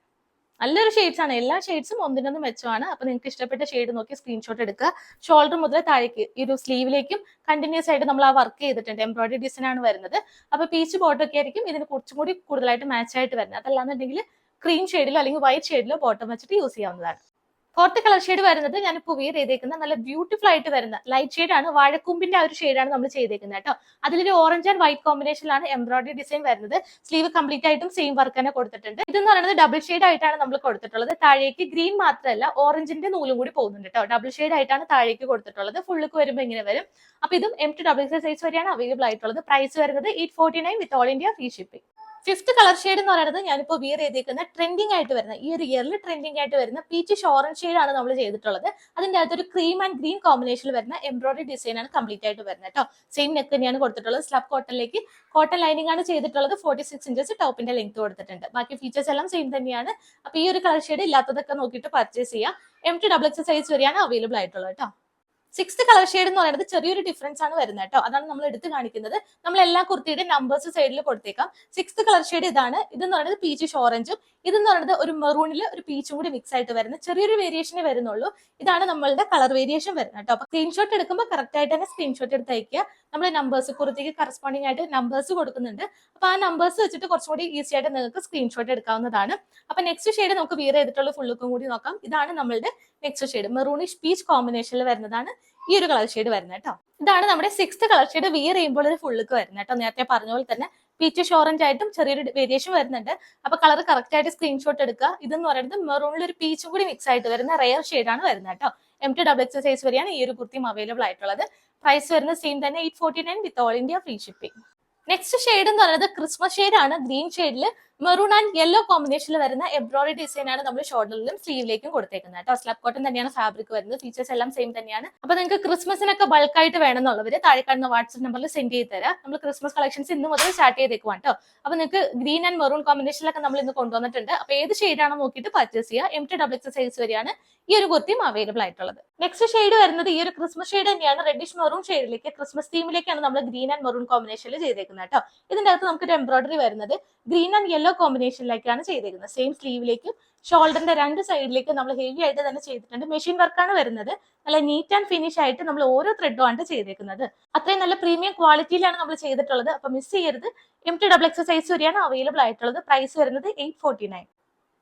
നല്ലൊരു ഷെയ്ഡ്സ് ആണ്. എല്ലാ ഷെയ്ഡ്സും ഒന്നിനൊന്ന് മെച്ചമാണ്. അപ്പൊ നിങ്ങൾക്ക് ഇഷ്ടപ്പെട്ട ഷെയ്ഡ് നോക്കി സ്ക്രീൻഷോട്ട് എടുക്കുക. ഷോൾഡർ മുതൽ താഴേക്ക് ഈ ഒരു സ്ലീവിലേക്കും കണ്ടിന്യൂസ് ആയിട്ട് നമ്മൾ ആ വർക്ക് ചെയ്തിട്ടുണ്ട്. എംബ്രോയിഡറി ഡിസൈൻ ആണ് വരുന്നത്. അപ്പൊ പീച്ച് ബോട്ടൊക്കെ ആയിരിക്കും. ഇതിന് കുറച്ചും കൂടി കൂടുതലായിട്ട് മാച്ച് ആയിട്ട് വരുന്നത്. അതല്ലാന്നുണ്ടെങ്കിൽ ക്രീം ഷെയ്ഡിലോ അല്ലെങ്കിൽ വൈറ്റ് ഷെയ്ഡിലോ ബോട്ടം വെച്ചിട്ട് യൂസ് ചെയ്യാവുന്നതാണ്. ഫോർത്ത് കളർ ഷെയ്ഡ് വരുന്നത് ഞാനിപ്പോൾ വിയർ ചെയ്തേക്കുന്ന നല്ല ബ്യൂട്ടിഫുൾ ആയിട്ട് വരുന്ന ലൈറ്റ് ഷെയ്ഡ് ആണ്. വാഴക്കൂമ്പിന്റെ ആ ഒരു ഷെയ്ഡാണ് നമ്മൾ ചെയ്തേക്കുന്നത് കേട്ടോ. അതിലൊരു ഓറഞ്ച് ആൻഡ് വൈറ്റ് കോമ്പിനേഷനിലാണ് എംബ്രോയിഡറി ഡിസൈൻ വരുന്നത്. സ്ലീവ് കംപ്ലീറ്റ് ആയിട്ടും സെയിം വർക്ക് തന്നെ കൊടുത്തിട്ടുണ്ട്. ഇതെന്ന് പറയുന്നത് ഡബിൾ ഷെയ്ഡ് ആയിട്ടാണ് നമ്മൾ കൊടുത്തിട്ടുള്ളത്. താഴേക്ക് ഗ്രീൻ മാത്രമല്ല ഓറഞ്ചിന്റെ നൂലും കൂടി പോകുന്നുണ്ട് കേട്ടോ. ഡബിൾ ഷെയ്ഡ് ആയിട്ടാണ് താഴേക്ക് കൊടുത്തിട്ടുള്ളത്. ഫുള്ളിക്ക് വരുമ്പോൾ ഇങ്ങനെ വരും. അപ്പൊ ഇതും എം ടു ഡബിൾ സൈസ് വരെയാണ് അവൈലബിൾ ആയിട്ടുള്ളത്. പ്രൈസ് വരുന്നത് eight forty nine with all India free shipping fifth colour shade എന്ന് പറയുന്നത് ഞാനിപ്പോൾ വിയർ ചെയ്തേക്കുന്ന ട്രെൻഡിങ് ആയിട്ട് വരുന്ന ഈ ഒരു ഇയറിൽ ട്രെൻഡിങ് ആയിട്ട് വരുന്ന പീച്ച് ഓറഞ്ച് ഷെയ്ഡ് ആണ് നമ്മൾ ചെയ്തിട്ടുള്ളത്. അതിന്റെ അകത്തൊരു ക്രീം ആൻഡ് ഗ്രീൻ കോമ്പിനേഷനിൽ വരുന്ന എംബ്രോയിഡറി ഡിസൈൻ ആണ് കംപ്ലീറ്റ് ആയിട്ട് വരുന്നത് കേട്ടോ സെയിം നെക്ക് തന്നെയാണ് കൊടുത്തിട്ടുള്ളത്. സ്ലബ് കോട്ടണിലേക്ക് കോട്ടൺ ലൈനിങ് ആണ് ചെയ്തിട്ടുള്ളത്. ഫോർട്ടി സിക്സ് ഇഞ്ചസ് ടോപ്പിന്റെ ലെങ്ത് കൊടുത്തിട്ടുണ്ട്. ബാക്കി ഫീച്ചേഴ്സ് എല്ലാം സെയിം തന്നെയാണ്. അപ്പൊ ഈ ഒരു കളർ ഷെയ്ഡ് ഇല്ലാത്തതൊക്കെ നോക്കിയിട്ട് പർച്ചേസ് ചെയ്യാം. M to double X size വരെയാണ് അവൈലബിൾ ആയിട്ടുള്ളത് കേട്ടോ സിക്സ് കളർ ഷെയ്ഡ് എന്ന് പറയുന്നത് ചെറിയൊരു ഡിഫറൻസ് ആണ് വരുന്നത് കേട്ടോ അതാണ് നമ്മൾ എടുത്ത് കാണിക്കുന്നത്. നമ്മൾ എല്ലാ കുർത്തിയുടെ നമ്പേഴ്സ് സൈഡിൽ കൊടുത്തേക്കാം. സിക്സ് കളർ ഷെയ്ഡ് ഇതാണ്. ഇതെന്ന് പറയുന്നത് പീച്ചിഷ് ഓറഞ്ചും ഇതെന്ന് പറയുന്നത് ഒരു മെറൂണിൽ ഒരു പീച്ചും കൂടി മിക്സ് ആയിട്ട് വരുന്ന ചെറിയൊരു വേരിയേഷനെ വരുന്നുള്ളൂ. ഇതാണ് നമ്മളുടെ കളർ വേരിയേഷൻ വരുന്നത് കേട്ടോ അപ്പൊ സ്ക്രീൻഷോട്ട് എടുക്കുമ്പോൾ കറക്റ്റ് ആയിട്ട് തന്നെ സ്ക്രീൻഷോട്ട് എടുത്ത് അയക്കുക നമ്മൾ നമ്പേഴ്സ് കുർത്തിക്ക് കറസ്പോണ്ടിങ് ആയിട്ട് നമ്പേഴ്സ് കൊടുക്കുന്നുണ്ട്. അപ്പൊ ആ നമ്പേഴ്സ് വെച്ചിട്ട് കുറച്ചും കൂടി ഈസി ആയിട്ട് നിങ്ങൾക്ക് സ്ക്രീൻഷോട്ട് എടുക്കാവുന്നതാണ്. അപ്പൊ നെക്സ്റ്റ് ഷെയ്ഡ് നമുക്ക് വിയർ ചെയ്തിട്ടുള്ള ഫുള്ളുക്കും കൂടി നോക്കാം. ഇതാണ് നമ്മളുടെ നെക്സ്റ്റ് ഷെയ്ഡ് മെറൂണിഷ് പീച്ച് കോമ്പിനേഷനിൽ വരുന്നതാണ് ഈ ഒരു കളർ ഷെയ്ഡ് വരുന്നത് കേട്ടോ. ഇതാണ് നമ്മുടെ സിക്സ് കളർ ഷെയ്ഡ് വിയർ ചെയ്യുമ്പോൾ ഒരു ഫുള്ളുക്ക് വരുന്നത് കേട്ടോ. നേരത്തെ പറഞ്ഞ പോലെ തന്നെ പീച്ച് ഓറഞ്ച് ആയിട്ടും ചെറിയൊരു വേരിയേഷൻ വരുന്നുണ്ട്. അപ്പൊ കളർ കറക്റ്റ് ആയിട്ട് സ്ക്രീൻഷോട്ട് എടുക്കുക. ഇതെന്ന് പറയുന്നത് മെറൂണിൽ ഒരു പീച്ചും കൂടി മിക്സ് ആയിട്ട് വരുന്ന റെയർ ആണ് വരുന്നത് കേട്ടോ. M to double X size വരെയാണ് ഈ ഒരു കുർത്തിയും അവൈലബിൾ ആയിട്ടുള്ളത്. പ്രൈസ് വരുന്ന സെയിം തന്നെ eight forty nine with all India free shipping next shade എന്ന് പറയുന്നത് ക്രിസ്മസ് ഷെയ്ഡ് ആണ്. ഗ്രീൻ ഷെയ്ഡിൽ മെറൂൺ ആൻഡ് യെല്ലോ കോമ്പിനേഷനിൽ വരുന്ന എംബ്രോയിഡറി ഡിസൈൻ ആണ് നമ്മൾ ഷോൾഡറിലും സ്ലീവിലേക്കും കൊടുത്തേക്കുന്നത് കേട്ടോ. സ്ലബ് കോട്ടൺ തന്നെയാണ് ഫാബ്രിക് വരുന്നത്. ഫീച്ചേഴ്സ് എല്ലാം സെയിം തന്നെയാണ്. അപ്പൊ നിങ്ങൾക്ക് ക്രിസ്മസിനൊക്കെ ബൾക്കായിട്ട് വേണമെന്നുള്ളവർ താഴെ കാണുന്ന വാട്സ്ആപ്പ് നമ്പറിൽ സെൻഡ് ചെയ്ത് തരാം. നമ്മൾ ക്രിസ്മസ് കളക്ഷൻസ് ഇന്ന് മുതൽ സ്റ്റാർട്ട് ചെയ്തേക്കുവാണ് കേട്ടോ. അപ്പൊ നിങ്ങൾക്ക് ഗ്രീൻ ആൻഡ് മെറൂൺ കോമ്പിനേഷനിലൊക്കെ നമ്മൾ ഇന്ന് കൊണ്ടുവന്നിട്ടുണ്ട്. അപ്പൊ ഏത് ഷെയ്ഡാണോ നോക്കിയിട്ട് പർച്ചേസ് ചെയ്യുക M to double X size വരെയാണ് ഈ ഒരു കുർത്തിയും അവൈലബിൾ ആയിട്ടുള്ളത്. നെക്സ്റ്റ് ഷെയ്ഡ് വരുന്നത് ഈ ഒരു ക്രിസ്മസ് ഷെയ്ഡ് തന്നെയാണ്. റെഡിഷ് മെറൂൺ ഷെയ്ഡിലേക്ക് ക്രിസ്മസ് തീമിലേക്കാണ് നമ്മൾ ഗ്രീൻ ആൻഡ് മെറൂൺ കോമ്പിനേഷനിൽ ചെയ്തേക്കുന്നത് കേട്ടോ. ഇതിന്റെ അകത്ത് നമുക്ക് ഒരു എംബ്രോയിഡറി വരുന്നത് ഗ്രീൻ ആൻഡ് യെല്ലോ കോമ്പിനേഷനിലേക്കാണ് ചെയ്തേക്കുന്നത്. സെയിം സ്ലീവിലേക്കും ഷോൾഡറിന്റെ രണ്ട് സൈഡിലേക്കും നമ്മൾ ഹെവി ആയിട്ട് തന്നെ ചെയ്തിട്ടുണ്ട്. മെഷീൻ വർക്കാണ് വരുന്നത്. നല്ല നീറ്റ് ആൻഡ് ഫിനിഷ് ആയിട്ട് നമ്മൾ ഓരോ ത്രെഡും ആണ് ചെയ്തേക്കുന്നത്. അത്രയും നല്ല പ്രീമിയം ക്വാളിറ്റിയിലാണ് നമ്മൾ ചെയ്തിട്ടുള്ളത്. അപ്പൊ മിസ് ചെയ്യരുത്. M to double X size വരെയാണ് അവൈലബിൾ ആയിട്ടുള്ളത്. പ്രൈസ് വരുന്നത് eight forty nine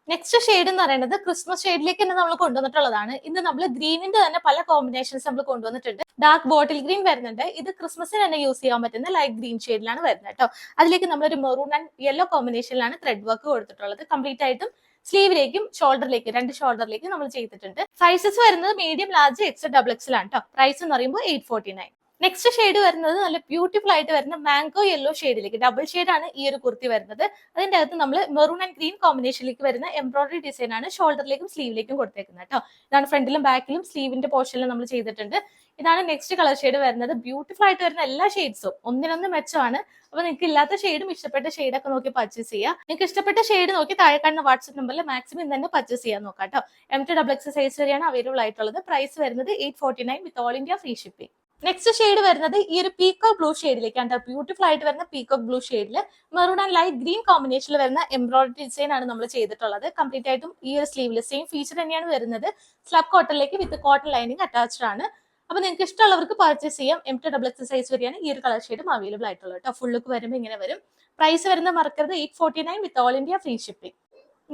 next shade എന്ന് പറയുന്നത് ക്രിസ്മസ് ഷെയ്ഡിലേക്ക് തന്നെ നമ്മൾ കൊണ്ടുവന്നിട്ടുള്ളതാണ്. ഇന്ന് നമ്മൾ ഗ്രീനിന്റെ തന്നെ പല കോമ്പിനേഷൻസ് നമ്മൾ കൊണ്ടുവന്നിട്ടുണ്ട്. ഡാർക്ക് ബോട്ടിൽ ഗ്രീൻ വരുന്നുണ്ട്. ഇത് ക്രിസ്മസിന് തന്നെ യൂസ് ചെയ്യാൻ പറ്റുന്ന ലൈറ്റ് ഗ്രീൻ ഷെയ്ഡിലാണ് വരുന്നത് കേട്ടോ അതിലേക്ക് നമ്മളൊരു മെറൂൺ ആൻഡ് യെല്ലോ കോമ്പിനേഷനിലാണ് ത്രെഡ് വർക്ക് കൊടുത്തിട്ടുള്ളത്. കംപ്ലീറ്റ് ആയിട്ടും സ്ലീവിലേക്കും ഷോൾഡറിലേക്കും രണ്ട് ഷോൾഡറിലേക്കും നമ്മൾ ചെയ്തിട്ടുണ്ട്. സൈസസ് വരുന്നത് മീഡിയം ലാർജ് എക്സ് ഡബിൾ എക്സിലാണ് കേട്ടോ പ്രൈസ് എന്ന് പറയുമ്പോൾ eight forty nine next shade വരുന്നത് നല്ല ബ്യൂട്ടിഫുൾ ആയിട്ട് വരുന്ന മാംഗോ യെല്ലോ ഷെയ്ഡിലേക്ക് ഡബിൾ ആണ് ഈ ഒരു കുർത്തി വരുന്നത്. അതിന്റെ അകത്ത് നമ്മൾ മെറൂൺ ആൻഡ് ഗ്രീൻ കോമ്പിനേഷനിലേക്ക് വരുന്ന എംബ്രോയിഡറി ഡിസൈൻ ആണ് ഷോൾഡറിലേക്കും സ്ലീവിലേക്കും കൊടുത്തേക്കുന്നത് കേട്ടോ. ഇതാണ് ഫ്രണ്ടിലും ബാക്കിലും സ്ലീവിന്റെ പോർഷനിലും നമ്മൾ ചെയ്തിട്ടുണ്ട്. ഇതാണ് നെക്സ്റ്റ് കളർ ഷെയ്ഡ് വരുന്നത്. ബ്യൂട്ടിഫുൾ ആയിട്ട് വരുന്ന എല്ലാ ഷെയ്ഡ്സും ഒന്നിനൊന്ന് മെച്ചമാണ്. അപ്പൊ നിങ്ങൾക്ക് ഇല്ലാത്ത ഷെയ്ഡും ഇഷ്ടപ്പെട്ട ഷെയ്ഡൊക്കെ നോക്കി പർച്ചേസ് ചെയ്യാം നിങ്ങൾക്ക് ഇഷ്ടപ്പെട്ട ഷെയ്ഡ് നോക്കി താഴെ കാണുന്ന വാട്സ്ആപ്പ് നമ്പറിൽ മാക്സിമം തന്നെ പർച്ചേസ് ചെയ്യാൻ നോക്കാം കേട്ടോ. M to double X size വരെയാണ് അവൈലബിൾ ആയിട്ടുള്ളത്. പ്രൈസ് വരുന്നത് eight forty nine with all India free shipping next shade വരുന്നത് ഈ ഒരു പീക്കോ ബ്ലൂ ഷെയ്ഡിലേക്കാണ് ബ്യൂട്ടിഫുൾ ആയിട്ട് വരുന്ന പീക്കോ ബ്ലൂ ഷെയ്ഡിൽ മെറൂൺ ആൻഡ് ലൈറ്റ് ഗ്രീൻ കോമ്പിനേഷനിൽ വരുന്ന എംബ്രോയിഡറി ഡിസൈൻ ആണ് നമ്മൾ ചെയ്തിട്ടുള്ളത്. കംപ്ലീറ്റ് ആയിട്ടും ഈ ഒരു സ്ലീവിൽ സെയിം ഫീച്ചർ തന്നെയാണ് വരുന്നത്. സ്ലബ് കോട്ടണിലേക്ക് വിത്ത് കോട്ടൺ ലൈനിങ് അറ്റാച്ച്ഡ് ആണ്. അപ്പൊ നിങ്ങൾക്ക് ഇഷ്ടമുള്ളവർക്ക് പർച്ചേസ് ചെയ്യാം. M to double X size വരെയാണ് ഈ ഒരു കളർ ഷെയ്ഡും അവൈലബിൾ ആയിട്ടുള്ളത് കേട്ടോ ഫുൾ ലുക്ക് വരുമ്പോൾ ഇങ്ങനെ വരും. പ്രൈസ് വരുന്ന മറക്കരുത്. Eight forty nine with all India free shipping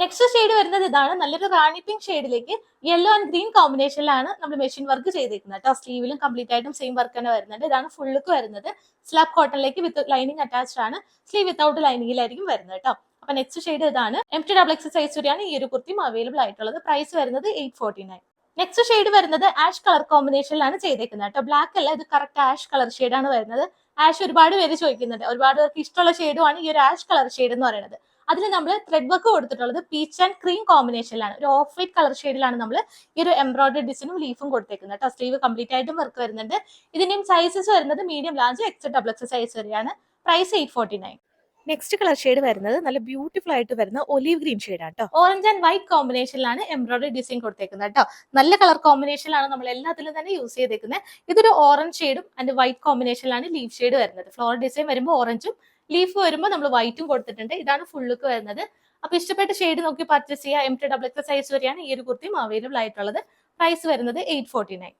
next shade വരുന്നത് ഇതാണ്. നല്ലൊരു റാണി പിങ്ക് ഷെയ്ഡിലേക്ക് യെല്ലോ ആൻഡ് ഗ്രീൻ കോമ്പിനേഷനിലാണ് നമ്മൾ മെഷീൻ വർക്ക് ചെയ്തിരിക്കുന്നത് കേട്ടോ. സ്ലീവിലും കംപ്ലീറ്റ് ആയിട്ടും സെയിം വർക്ക് തന്നെ വരുന്നുണ്ട്. ഇതാണ് ഫുൾ വരുന്നത്. സ്ലാബ് കോട്ടണിലേക്ക് വിത്ത് ലൈനിങ് അറ്റാച്ച്ഡ് ആണ്. സ്ലീവ് വിത്തൗട്ട് ലൈനിങ്ങിലായിരിക്കും വരുന്നത് കേട്ടോ. അപ്പൊ നെക്സ്റ്റ് ഷെയ്ഡ് ഇതാണ്. M to double X size വരെയാണ് ഈ ഒരു കുർത്തിയും അവൈലബിൾ ആയിട്ടുള്ളത്. പ്രൈസ് വരുന്നത് eight forty nine next shade വരുന്നത് ആഷ് കളർ കോമ്പിനേഷനിലാണ് ചെയ്തേക്കുന്നത് കേട്ടോ. ബ്ലാക്ക് അല്ല ഇത് കറക്റ്റ് ആഷ് കളർ ഷെയ്ഡാണ് വരുന്നത്. ആഷ് ഒരുപാട് പേര് ചോദിക്കുന്നുണ്ട്. ഒരുപാട് പേർക്ക് ഇഷ്ടമുള്ള ഷെയ്ഡുമാണ് ഈ ഒരു ആഷ് കളർ ഷെയ്ഡ് എന്ന് പറയുന്നത്. അതിൽ നമ്മൾ ത്രെഡ് വർക്ക് കൊടുത്തിട്ടുള്ളത് പീച്ച് ആൻഡ് ക്രീം കോമ്പിനേഷനിലാണ് ഒരു ഓഫ് വൈറ്റ് കളർ ഷെയ്ഡിലാണ് നമ്മൾ ഈ ഒരു എംബ്രോയിഡറി ഡിസൈനും ലീഫും കൊടുത്തേക്കുന്നത് കേട്ടോ സ്ലീവ് കംപ്ലീറ്റ് ആയിട്ടും വർക്ക് വരുന്നുണ്ട്. ഇതിന്റെയും സൈസസ് വരുന്നത് medium large X double X size വരെയാണ്. Price eight forty nine next colour shade വരുന്നത് നല്ല ബ്യൂട്ടിഫുൾ ആയിട്ട് വരുന്ന ഒലീവ് ഗ്രീൻ ഷെയ്ഡ് ആണ് കേട്ടോ ഓറഞ്ച് ആൻഡ് വൈറ്റ് കോമ്പിനേഷനിലാണ് എംബ്രോയിഡറി ഡിസൈൻ കൊടുത്തേക്കുന്നത് കേട്ടോ നല്ല കളർ കോമ്പിനേഷനിലാണ് നമ്മൾ എല്ലാത്തിലും തന്നെ യൂസ് ചെയ്തേക്കുന്നത് ഇതൊരു ഓറഞ്ച് ഷെയ്ഡും ആൻഡ് വൈറ്റ് കോമ്പിനേഷനിലാണ് ലീവ് ഷെയ്ഡ് വരുന്നത്. ഫ്ലോർ ഡിസൈൻ വരുമ്പോൾ ഓറഞ്ചും ലീഫ് വരുമ്പോൾ നമ്മൾ വൈറ്റും കൊടുത്തിട്ടുണ്ട്. ഇതാണ് ഫുൾ ലുക്ക് വരുന്നത്. അപ്പൊ ഇഷ്ടപ്പെട്ട ഷെയ്ഡ് നോക്കി പർച്ചേസ് ചെയ്യുക M to double X size വരെയാണ് ഈ ഒരു കുർത്തിയും അവൈലബിൾ ആയിട്ടുള്ളത്. പ്രൈസ് വരുന്നത് എയ്റ്റ് ഫോർട്ടി നയൻ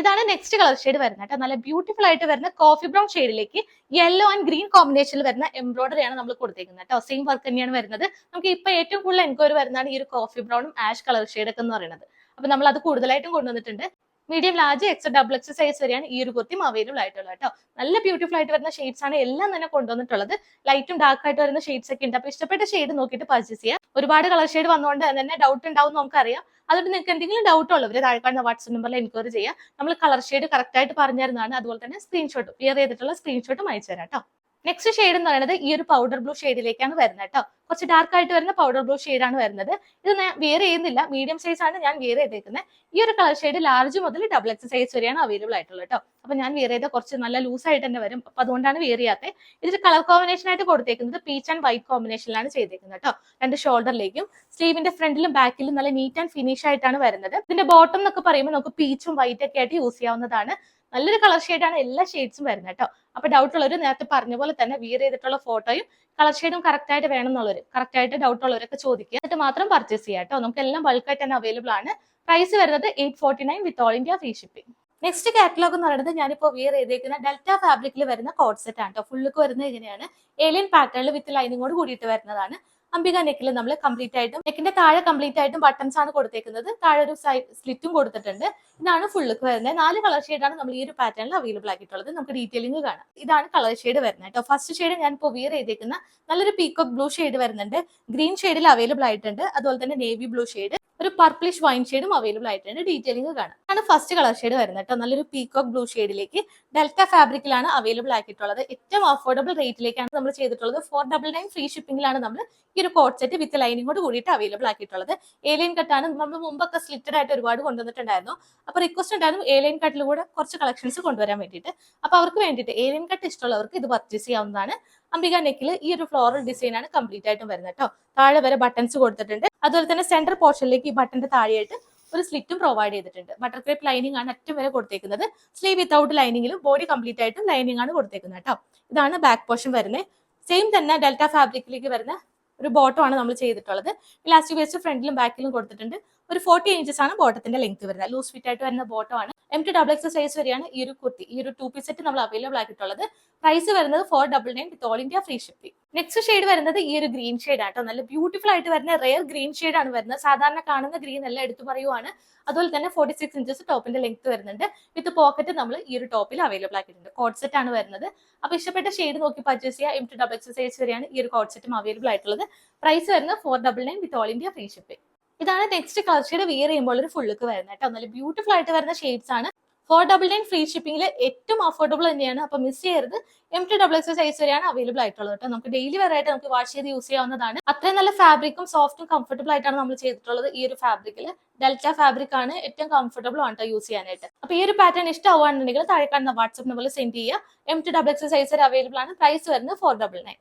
ഇതാണ് നെക്സ്റ്റ് കളർ ഷെയ്ഡ് വരുന്നത് കേട്ടോ. നല്ല ബ്യൂട്ടിഫുൾ ആയിട്ട് വരുന്ന കോഫി ബ്രൗൺ ഷെയ്ഡിലേക്ക് യെല്ലോ ആൻഡ് ഗ്രീൻ കോമ്പിനേഷനിൽ വരുന്ന എംബ്രോയിഡറി ആണ് നമ്മൾ കൊടുത്തേക്കുന്നത് കേട്ടോ. സെയിം വർക്ക് തന്നെയാണ് വരുന്നത്. നമുക്ക് ഇപ്പൊ ഏറ്റവും കൂടുതൽ എൻക്വയറി വരുന്നതാണ് ഈ ഒരു കോഫി ബ്രൗണും ആഷ് കളർ ഷെയ്ഡ് ഒക്കെ എന്ന് പറയുന്നത്. അപ്പൊ നമ്മൾ അത് കൂടുതലായിട്ടും കൊണ്ടുവന്നിട്ടുണ്ട്. Medium large X double X size വരെയാണ് ഈ ഒരു കുർത്തിയും അവൈലബിൾ ആയിട്ടുള്ളത് കേട്ടോ. നല്ല ബ്യൂട്ടിഫുൾ ആയിട്ട് വരുന്ന ഷെയ്ഡ്സ് ആണ് എല്ലാം തന്നെ കൊണ്ടുവന്നിട്ടുള്ളത്. ലൈറ്റും ഡാർക്ക് ആയിട്ട് വരുന്ന ഷെയ്ഡ്സ് ഒക്കെ ഉണ്ട്. അപ്പൊ ഇഷ്ടപ്പെട്ട ഷെയ്ഡ് നോക്കിയിട്ട് പർച്ചേസ് ചെയ്യാം. ഒരുപാട് കളർ ഷെയ്ഡ് വന്നുകൊണ്ട് തന്നെ ഡൗട്ട് ഉണ്ടാവും നമുക്കറിയാം. അതുകൊണ്ട് നിങ്ങൾക്ക് എന്തെങ്കിലും ഡൗട്ട് ഉള്ളവർ താഴെ കാണുന്ന വാട്സ്ആപ്പ് നമ്പറിൽ എൻക്വയറി ചെയ്യാം. നമ്മൾ കളർ ഷെയ്ഡ് കറക്റ്റ് ആയിട്ട് പറഞ്ഞിരുന്നതാണ് അതുപോലെ തന്നെ സ്ക്രീൻഷോട്ടും ക്ലിയർ ചെയ്തിട്ടുള്ള സ്ക്രീൻഷോട്ടും അയച്ചു തരാം കേട്ടോ. നെക്സ്റ്റ് ഷെയ്ഡ് എന്ന് പറയുന്നത് ഈ ഒരു പൗഡർ ബ്ലൂ ഷെയ്ഡിലേക്കാണ് വരുന്നത് കേട്ടോ കുറച്ച് ഡാർക്ക് ആയിട്ട് വരുന്ന പൗഡർ ബ്ലൂ ആണ് വരുന്നത്. ഇത് ഞാൻ വേർ ചെയ്യുന്നില്ല. മീഡിയം സൈസ് ആണ് ഞാൻ വേർ ചെയ്തേക്കുന്നത് ഈ ഒരു കളർ ഷെയ്ഡ് ലാർജ് മുതൽ ഡബിൾ എക്സ് സൈസ് വരെയാണ് അവൈലബിൾ ആയിട്ടുള്ളത് കേട്ടോ അപ്പൊ ഞാൻ വേർ ചെയ്ത കുറച്ച് നല്ല ലൂസ് ആയിട്ട് തന്നെ വരും. അപ്പൊ അതുകൊണ്ടാണ് വേർ ചെയ്യാത്തത് ഇതിൽ കളർ കോമ്പിനേഷൻ ആയിട്ട് കൊടുത്തേക്കുന്നത് പീച്ച് ആൻഡ് വൈറ്റ് കോമ്പിനേഷനിലാണ് ചെയ്തേക്കുന്നത് കേട്ടോ രണ്ട് ഷോൾഡറിലേക്കും സ്ലീവിന്റെ ഫ്രണ്ടിലും ബാക്കിലും നല്ല നീറ്റ് ആൻഡ് ഫിനിഷ് ആയിട്ടാണ് വരുന്നത്. ഇതിന്റെ ബോട്ടം എന്നൊക്കെ പറയുമ്പോൾ നമുക്ക് പീച്ചും വൈറ്റ് ഒക്കെ ആയിട്ട് യൂസ് ചെയ്യാവുന്നതാണ്. നല്ലൊരു കളർ ഷെയ്ഡാണ് എല്ലാ ഷെയ്ഡ്സും വരുന്നത് കേട്ടോ. അപ്പൊ ഡൗട്ട് ഉള്ളവർ നേരത്തെ പറഞ്ഞ പോലെ തന്നെ വിയർ ചെയ്തിട്ടുള്ള ഫോട്ടോയും കളർ ഷെയ്ഡും കറക്റ്റ് ആയിട്ട് വേണം എന്നുള്ളവർ കറക്റ്റ് ആയിട്ട് ഡൗട്ട് ഉള്ളവരൊക്കെ ചോദിക്കുക. എന്നിട്ട് മാത്രം പർച്ചേസ് ചെയ്യാം കേട്ടോ. നമുക്ക് എല്ലാം ബൾക്കായിട്ട് തന്നെ അവൈലബിൾ ആണ്. പ്രൈസ് വരുന്നത് eight forty nine with all India free shipping next catalogue എന്ന് പറയുന്നത് ഞാനിപ്പോൾ വിയർ ചെയ്തേക്കുന്ന ഡെൽറ്റ ഫാബ്രിക്കിൽ വരുന്ന കോഡ് സെറ്റ് ആണ് കേട്ടോ. ഫുള്ളുക്ക് വരുന്നത് ഇങ്ങനെയാണ്. ഏലിയൻ പാറ്റേണിൽ വിത്ത് ലൈനിങ്ങോട് കൂടിയിട്ട് വരുന്നതാണ്. അംബിക നെക്കിൽ നമ്മൾ കംപ്ലീറ്റ് ആയിട്ടും നെക്കിന്റെ താഴെ കംപ്ലീറ്റ് ആയിട്ടും ബട്ടൺസ് ആണ് കൊടുത്തേക്കുന്നത്. താഴെ ഒരു സ്ലിറ്റും കൊടുത്തിട്ടുണ്ട്. ഇതാണ് ഫുൾ ലുക്ക് വരുന്നത്. നാല് കളർ ഷെയ്ഡാണ് നമ്മൾ ഈ ഒരു പാറ്റേണിൽ അവൈലബിൾ ആക്കിയിട്ടുള്ളത്. നമുക്ക് ഡീറ്റെയിലിംഗ് കാണാം. ഇതാണ് കളർ ഷെയ്ഡ് വരുന്നത് കേട്ടോ. ഫസ്റ്റ് ഷെയ്ഡ് ഞാൻ ഇപ്പോൾ വിയർ ചെയ്തേക്കുന്ന നല്ലൊരു പീക്കോക്ക് ബ്ലൂ ഷെയ്ഡ് വരുന്നുണ്ട്. ഗ്രീൻ ഷെയ്ഡിൽ അവൈലബിൾ ആയിട്ടുണ്ട്. അതുപോലെ തന്നെ നേവി ബ്ലൂ ഷെയ്ഡ് ഒരു പർപ്പിളിഷ് വൈൻ ഷെയ്ഡും അവൈലബിൾ ആയിട്ടുണ്ട്. ഡീറ്റെയിലിംഗ് കാണാം. ആണ് ഫസ്റ്റ് കളർ ഷെയ്ഡ് വരുന്നത് കേട്ടോ നല്ലൊരു പീക്കോക്ക് ബ്ലൂ ഷെയ്ഡിലേക്ക് ഡെൽറ്റ ഫാബ്രിക്കിലാണ് അവൈലബിൾ ആക്കിയിട്ടുള്ളത്. ഏറ്റവും അഫോർഡബിൾ റേറ്റിലേക്കാണ് നമ്മൾ ചെയ്തിട്ടുള്ളത്. ഫോർ ഡബിൾ നയൻ ഫ്രീ ഷിപ്പിംഗിലാണ് നമ്മൾ ഈ ഒരു കോട്ട് സെറ്റ് വിത്ത് ലൈനിങ്ങോട് കൂടിയിട്ട് അവൈലബിൾ ആക്കിയിട്ടുള്ളത്. ഏലിയൻ കട്ടാണ് നമ്മൾ മുമ്പൊക്കെ സ്ലിറ്റഡ് ആയിട്ട് ഒരുപാട് കൊണ്ടുവന്നിട്ടുണ്ടായിരുന്നു. അപ്പൊ റിക്വസ്റ്റ് ഉണ്ടായിരുന്നു ഏലിയൻ കട്ടിൽ കൂടെ കുറച്ച് കളക്ഷൻസ് കൊണ്ടുവരാൻ വേണ്ടിയിട്ട്. അപ്പൊ അവർക്ക് വേണ്ടിയിട്ട് ഏലിയൻ കട്ട് ഇഷ്ടമുള്ളവർക്ക് ഇത് പർച്ചേസ് ചെയ്യാവുന്നതാണ്. അംബിക നെക്കിൽ ഈ ഒരു ഫ്ലോറൽ ഡിസൈൻ ആണ് കംപ്ലീറ്റ് ആയിട്ടും വരുന്നത് കേട്ടോ താഴെ വരെ ബട്ടൺസ് കൊടുത്തിട്ടുണ്ട്. അതുപോലെ തന്നെ സെന്റർ പോർഷനിലേക്ക് ഈ ബട്ടന്റെ താഴെയായിട്ട് ഒരു സ്ലിറ്റും പ്രൊവൈഡ് ചെയ്തിട്ടുണ്ട്. ബട്ടർ ക്രേപ്പ് ലൈനിങ് ആണ് അറ്റം വരെ കൊടുത്തേക്കുന്നത്. സ്ലീവ് വിത്തൗട്ട് ലൈനിങ്ങിലും ബോഡി കംപ്ലീറ്റ് ആയിട്ടും ലൈനിങ് ആണ് കൊടുത്തേക്കുന്നത് കേട്ടോ ഇതാണ് ബാക്ക് പോർഷൻ വരുന്നത്. സെയിം തന്നെ ഡെൽറ്റ ഫാബ്രിക്കിലേക്ക് വരുന്ന ഒരു ബോട്ടം ആണ് നമ്മൾ ചെയ്തിട്ടുള്ളത്. ഇലാസ്റ്റിക് വേസ്റ്റ് ഫ്രണ്ടിലും ബാക്കിലും കൊടുത്തിട്ടുണ്ട്. ഒരു ഫോർട്ടി ഇഞ്ചസ് ആണ് ബോട്ടത്തിന്റെ ലെങ്ത് വരുന്നത്. ലൂസ് ഫിറ്റ് ആയിട്ട് വരുന്ന ബോട്ടം ആണ്. M to double X size വരെയാണ് ഈ ഒരു കുർത്തി ഈ ഒരു ടു പീസ് സെറ്റ് നമ്മൾ അവൈലബിൾ ആക്കിയിട്ടുള്ളത്. പ്രൈസ് വരുന്നത് four double nine with all India free shipping next shade വരുന്നത് ഈ ഒരു ഗ്രീൻ ഷെയ്ഡ് ആട്ടോ നല്ല ബ്യൂട്ടിഫുൾ ആയിട്ട് വരുന്ന റെയർ ഗ്രീൻ ഷെയ്ഡ് ആണ് വരുന്നത്. സാധാരണ കാണുന്ന ഗ്രീൻ എല്ലാം എടുത്തു പറയുവാണ്. അതുപോലെ തന്നെ ഫോർട്ടി സിക്സ് ഇഞ്ചസ് ടോപ്പിന്റെ ലെങ്ത് വരുന്നുണ്ട്. വിത്ത് പോക്കറ്റ് നമ്മൾ ഈ ഒരു ടോപ്പിൽ അവൈലബിൾ ആക്കിയിട്ടുണ്ട്. കോഡ് സെറ്റ് ആണ് വരുന്നത്. അപ്പൊ ഇഷ്ടപ്പെട്ട ഷെയ്ഡ് നോക്കി പർച്ചേസ് ചെയ്യുക. M to double X size വരെയാണ് ഈ ഒരു കോഡ് സെറ്റും അവൈലബിൾ ആയിട്ടുള്ളത്. പ്രൈസ് വരുന്നത് four double nine with all India free shipping ഇതാണ് നെക്സ്റ്റ് കളർ ഷെയ്ഡ് വിയർ ചെയ്യുമ്പോൾ ഒരു ഫുൾ ലുക്ക് വരുന്നത് കേട്ടോ. നല്ല ബ്യൂട്ടിഫുൾ ആയിട്ട് വരുന്ന ഷെയ്ഡ്സ് ആണ്. ഫോർ ഡബിൾ നയൻ ഫ്രീ ഷിപ്പിംഗിൽ ഏറ്റവും അഫോർഡബിൾ തന്നെയാണ്. അപ്പൊ മിസ് ചെയ്യരുത്. M to double X size വരെയാണ് അവൈലബിൾ ആയിട്ടുള്ളത് കേട്ടോ. നമുക്ക് ഡെയിലി വെയർ ആയിട്ട് നമുക്ക് വാഷ് ചെയ്ത് യൂസ് ചെയ്യാവുന്നതാണ്. അത്രയും നല്ല ഫാബ്രിക്കും സോഫ്റ്റും കംഫർട്ടബിൾ ആയിട്ടാണ് നമ്മൾ ചെയ്തിട്ടുള്ളത് ഈ ഒരു ഫാബ്രിക്കിൽ ഡെൽറ്റ ഫാബ്രിക് ആണ് ഏറ്റവും കംഫർട്ടബിൾ ആണ് യൂസ് ചെയ്യാനായിട്ട്. അപ്പൊ ഈ ഒരു പാറ്റേൺ ഇഷ്ടമാവുകയാണെന്നുണ്ടെങ്കിൽ താഴെ കാണുന്ന വാട്സ്ആപ്പ് നമ്പറിൽ സെൻഡ് ചെയ്യുക. M to double X size വരെ അവൈലബിൾ ആണ്. പ്രൈസ് വരുന്നത് ഫോർ ഡബിൾ നയൻ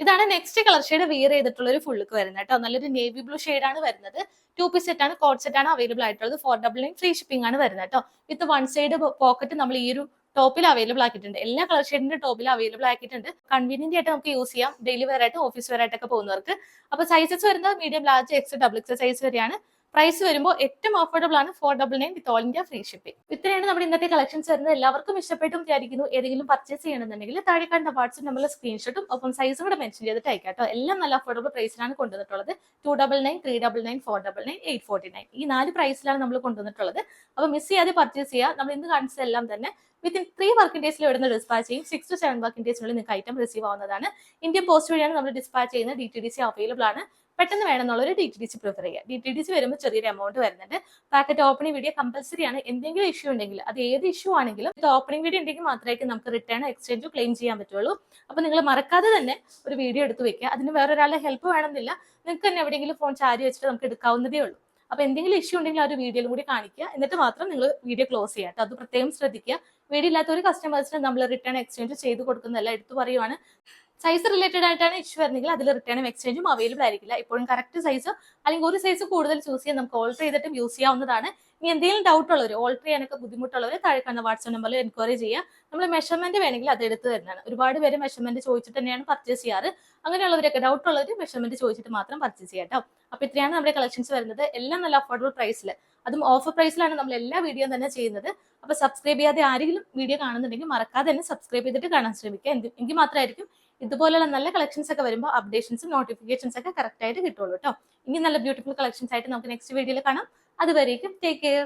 ഇതാണ് നെക്സ്റ്റ് കളർ ഷെയ്ഡ് വിയർ ചെയ്തിട്ടുള്ള ഒരു ഫുള്ളുക്ക് വരുന്നത് കേട്ടോ. നല്ലൊരു നേവി ബ്ലൂ ഷെയ്ഡ് ആണ് വരുന്നത്. ടു പീസ് സെറ്റ് ആണ് കോട്ട് സെറ്റ് ആണ് അവൈലബിൾ ആയിട്ടുള്ളത്. Four double nine free shipping ആണ് വരുന്നത് കേട്ടോ. വിത്ത് വൺ സൈഡ് പോക്കറ്റ് നമ്മൾ ഈ ഒരു ടോപ്പിൽ അവൈലബിൾ ആക്കിയിട്ടുണ്ട്. എല്ലാ കളർ ഷെയ്ഡിന്റെ ടോപ്പിൽ അവൈലബിൾ ആക്കിയിട്ടുണ്ട്. കൺവീനിയന്റ് ആയിട്ട് നമുക്ക് യൂസ് ചെയ്യാം. ഡെയിലി വെയർ ആയിട്ട് ഓഫീസ് വെയർ ആയിട്ടൊക്കെ പോകുന്നവർക്ക്. അപ്പൊ സൈസസ് വരുന്നത് medium large X double X size വരെയാണ്. പ്രൈസ് വരുമ്പോൾ ഏറ്റവും അഫോർഡബിൾ ആണ് four double nine with all India free shipping ഇത്രയാണ് നമ്മുടെ ഇന്നത്തെ കളക്ഷൻസ് വരുന്നത്. എല്ലാവർക്കും ഇഷ്ടപ്പെട്ടും വിചാരിക്കുന്നു. ഏതെങ്കിലും പർച്ചേസ് ചെയ്യണമെന്നുണ്ടെങ്കിൽ താഴെ കാണുന്ന വാട്സപ്പ് നമ്മൾ സ്ക്രീൻഷോട്ടും ഒപ്പം സൈസും കൂടെ മെൻഷൻ ചെയ്തിട്ട് അയക്കാട്ടോ എല്ലാം നല്ല അഫോർഡബിൾ പ്രൈസിലാണ് കൊണ്ടുവന്നിട്ടുള്ളത്. Two double nine three double nine four double nine eight forty nine ഈ നാല് പ്രൈസിലാണ് നമ്മൾ കൊണ്ടുവന്നിട്ടുള്ളത്. അപ്പോൾ മിസ് ചെയ്യാതെ പർച്ചേസ് ചെയ്യുക. നമ്മൾ ഇന്ന് കാണിച്ചതെല്ലാം തന്നെ വിത്തിൻ ത്രീ വർക്കിംഗ് ഡേയ്സിൽ ഇവിടുന്ന് ഡിസ്പാച്ച് ചെയ്യും. സിക്സ് ടു സെവൻ വർക്കിംഗ് ഡേയ്സിനുള്ളിൽ നിങ്ങൾക്ക് ഐറ്റം റിസീവ് ആവുന്നതാണ്. ഇന്ത്യൻ പോസ്റ്റ് വഴിയാണ് നമ്മൾ ഡിസ്പാച്ച് ചെയ്യുന്നത്. D T D C available ആണ്. പെട്ടെന്ന് വേണമെന്നുള്ളൊരു ഡി ടി ഡി പ്രിഫർ ചെയ്യുക ഡി ടി ഡി വരുമ്പോൾ ചെറിയൊരു എമൗണ്ട് വരുന്നുണ്ട്. പാക്കറ്റ് ഓപ്പണിംഗ് വീഡിയോ കമ്പൽസറി ആണ്. എന്തെങ്കിലും ഇഷ്യൂ ഉണ്ടെങ്കിൽ അത് ഏത് ഇഷ്യൂ ആണെങ്കിലും ഇത് ഓപ്പണിംഗ് വീഡിയോ ഉണ്ടെങ്കിൽ മാത്രമായിരിക്കും നമുക്ക് റിട്ടേൺ എക്സ്ചേഞ്ച് ക്ലെയിം ചെയ്യാൻ പറ്റുള്ളൂ. അപ്പൊ നിങ്ങൾ മറക്കാതെ തന്നെ ഒരു വീഡിയോ എടുത്ത് വെക്കുക. അതിന് വേറൊരാളെ ഹെൽപ്പ് വേണമെന്നില്ല. നിങ്ങൾക്ക് തന്നെ എവിടെയെങ്കിലും ഫോൺ ചാരി വെച്ചിട്ട് നമുക്ക് എടുക്കാവുന്നതേ ഉള്ളൂ. അപ്പൊ എന്തെങ്കിലും ഇഷ്യൂ ഉണ്ടെങ്കിൽ ആ ഒരു വീഡിയോയിലും കൂടി കാണിക്കുക. എന്നിട്ട് മാത്രം നിങ്ങൾ വീഡിയോ ക്ലോസ് കേട്ടോ. അത് പ്രത്യേകം ശ്രദ്ധിക്കുക. വീഡിയോ ഇല്ലാത്ത ഒരു കസ്റ്റമേഴ്സിന് നമ്മൾ റിട്ടേൺ എക്സ്ചേഞ്ച് ചെയ്ത് കൊടുക്കുന്നതല്ല എടുത്തു പറയുവാണ്. സൈസ് റിലേറ്റഡ് ആയിട്ടാണ് ഇഷ്യൂ വരുന്നെങ്കിൽ അതിൽ റിട്ടേണും എക്സ്ചേഞ്ചും അവൈലബിൾ ആയിരിക്കില്ല. ഇപ്പോഴും കറക്റ്റ് സൈസ് അല്ലെങ്കിൽ ഒരു സൈസ് കൂടുതൽ ചൂസ് ചെയ്യാൻ നമുക്ക് ഓൾട്ടർ ചെയ്തിട്ടും യൂസ് ചെയ്യാവുന്നതാണ്. ഇനി എന്തെങ്കിലും ഡൗട്ട് ഉള്ളവർ ഓൾട്ടർ ചെയ്യാനൊക്കെ ബുദ്ധിമുട്ടുള്ളവർ താഴെ കാണുന്ന വാട്സ്ആപ്പ് നമ്പറിൽ എൻക്വയറി ചെയ്യുക. നമ്മൾ മെഷർമെന്റ് വേണമെങ്കിൽ അത് എടുത്തു തരുന്നതാണ്. ഒരുപാട് പേര് മെഷർമെന്റ് ചോദിച്ചിട്ട് തന്നെയാണ് പർച്ചേസ് ചെയ്യാറ്. അങ്ങനെയുള്ളവരൊക്കെ ഡൗട്ട് ഉള്ളവർ മെഷർമെന്റ് ചോദിച്ചിട്ട് മാത്രം പർച്ചേസ് ചെയ്യാം കേട്ടോ അപ്പൊ ഇത്രയാണ് നമ്മുടെ കളക്ഷൻസ് വരുന്നത്. എല്ലാം നല്ല അഫോർഡബിൾ പ്രൈസിൽ അതും ഓഫർ പ്രൈസിലാണ് നമ്മൾ എല്ലാ വീഡിയോ തന്നെ ചെയ്യുന്നത്. അപ്പൊ സബ്സ്ക്രൈബ് ചെയ്യാതെ ആരെങ്കിലും വീഡിയോ കാണുന്നുണ്ടെങ്കിൽ മറക്കാതെ തന്നെ സബ്സ്ക്രൈബ് ചെയ്തിട്ട് കാണാൻ ശ്രമിക്കുക. എങ്കിൽ മാത്രമായിരിക്കും ഇതുപോലുള്ള നല്ല കളക്ഷൻസ് ഒക്കെ വരുമ്പോൾ അപ്ഡേഷൻസും നോട്ടിഫിക്കേഷൻസ് ഒക്കെ കറക്റ്റ് ആയിട്ട് കിട്ടുള്ളൂ കേട്ടോ ഇനി നല്ല ബ്യൂട്ടിഫുൾ കളക്ഷൻസ് ആയിട്ട് നമുക്ക് നെക്സ്റ്റ് വീഡിയോയിൽ കാണാം. അതുവരേക്കും ടേക്ക് കെയർ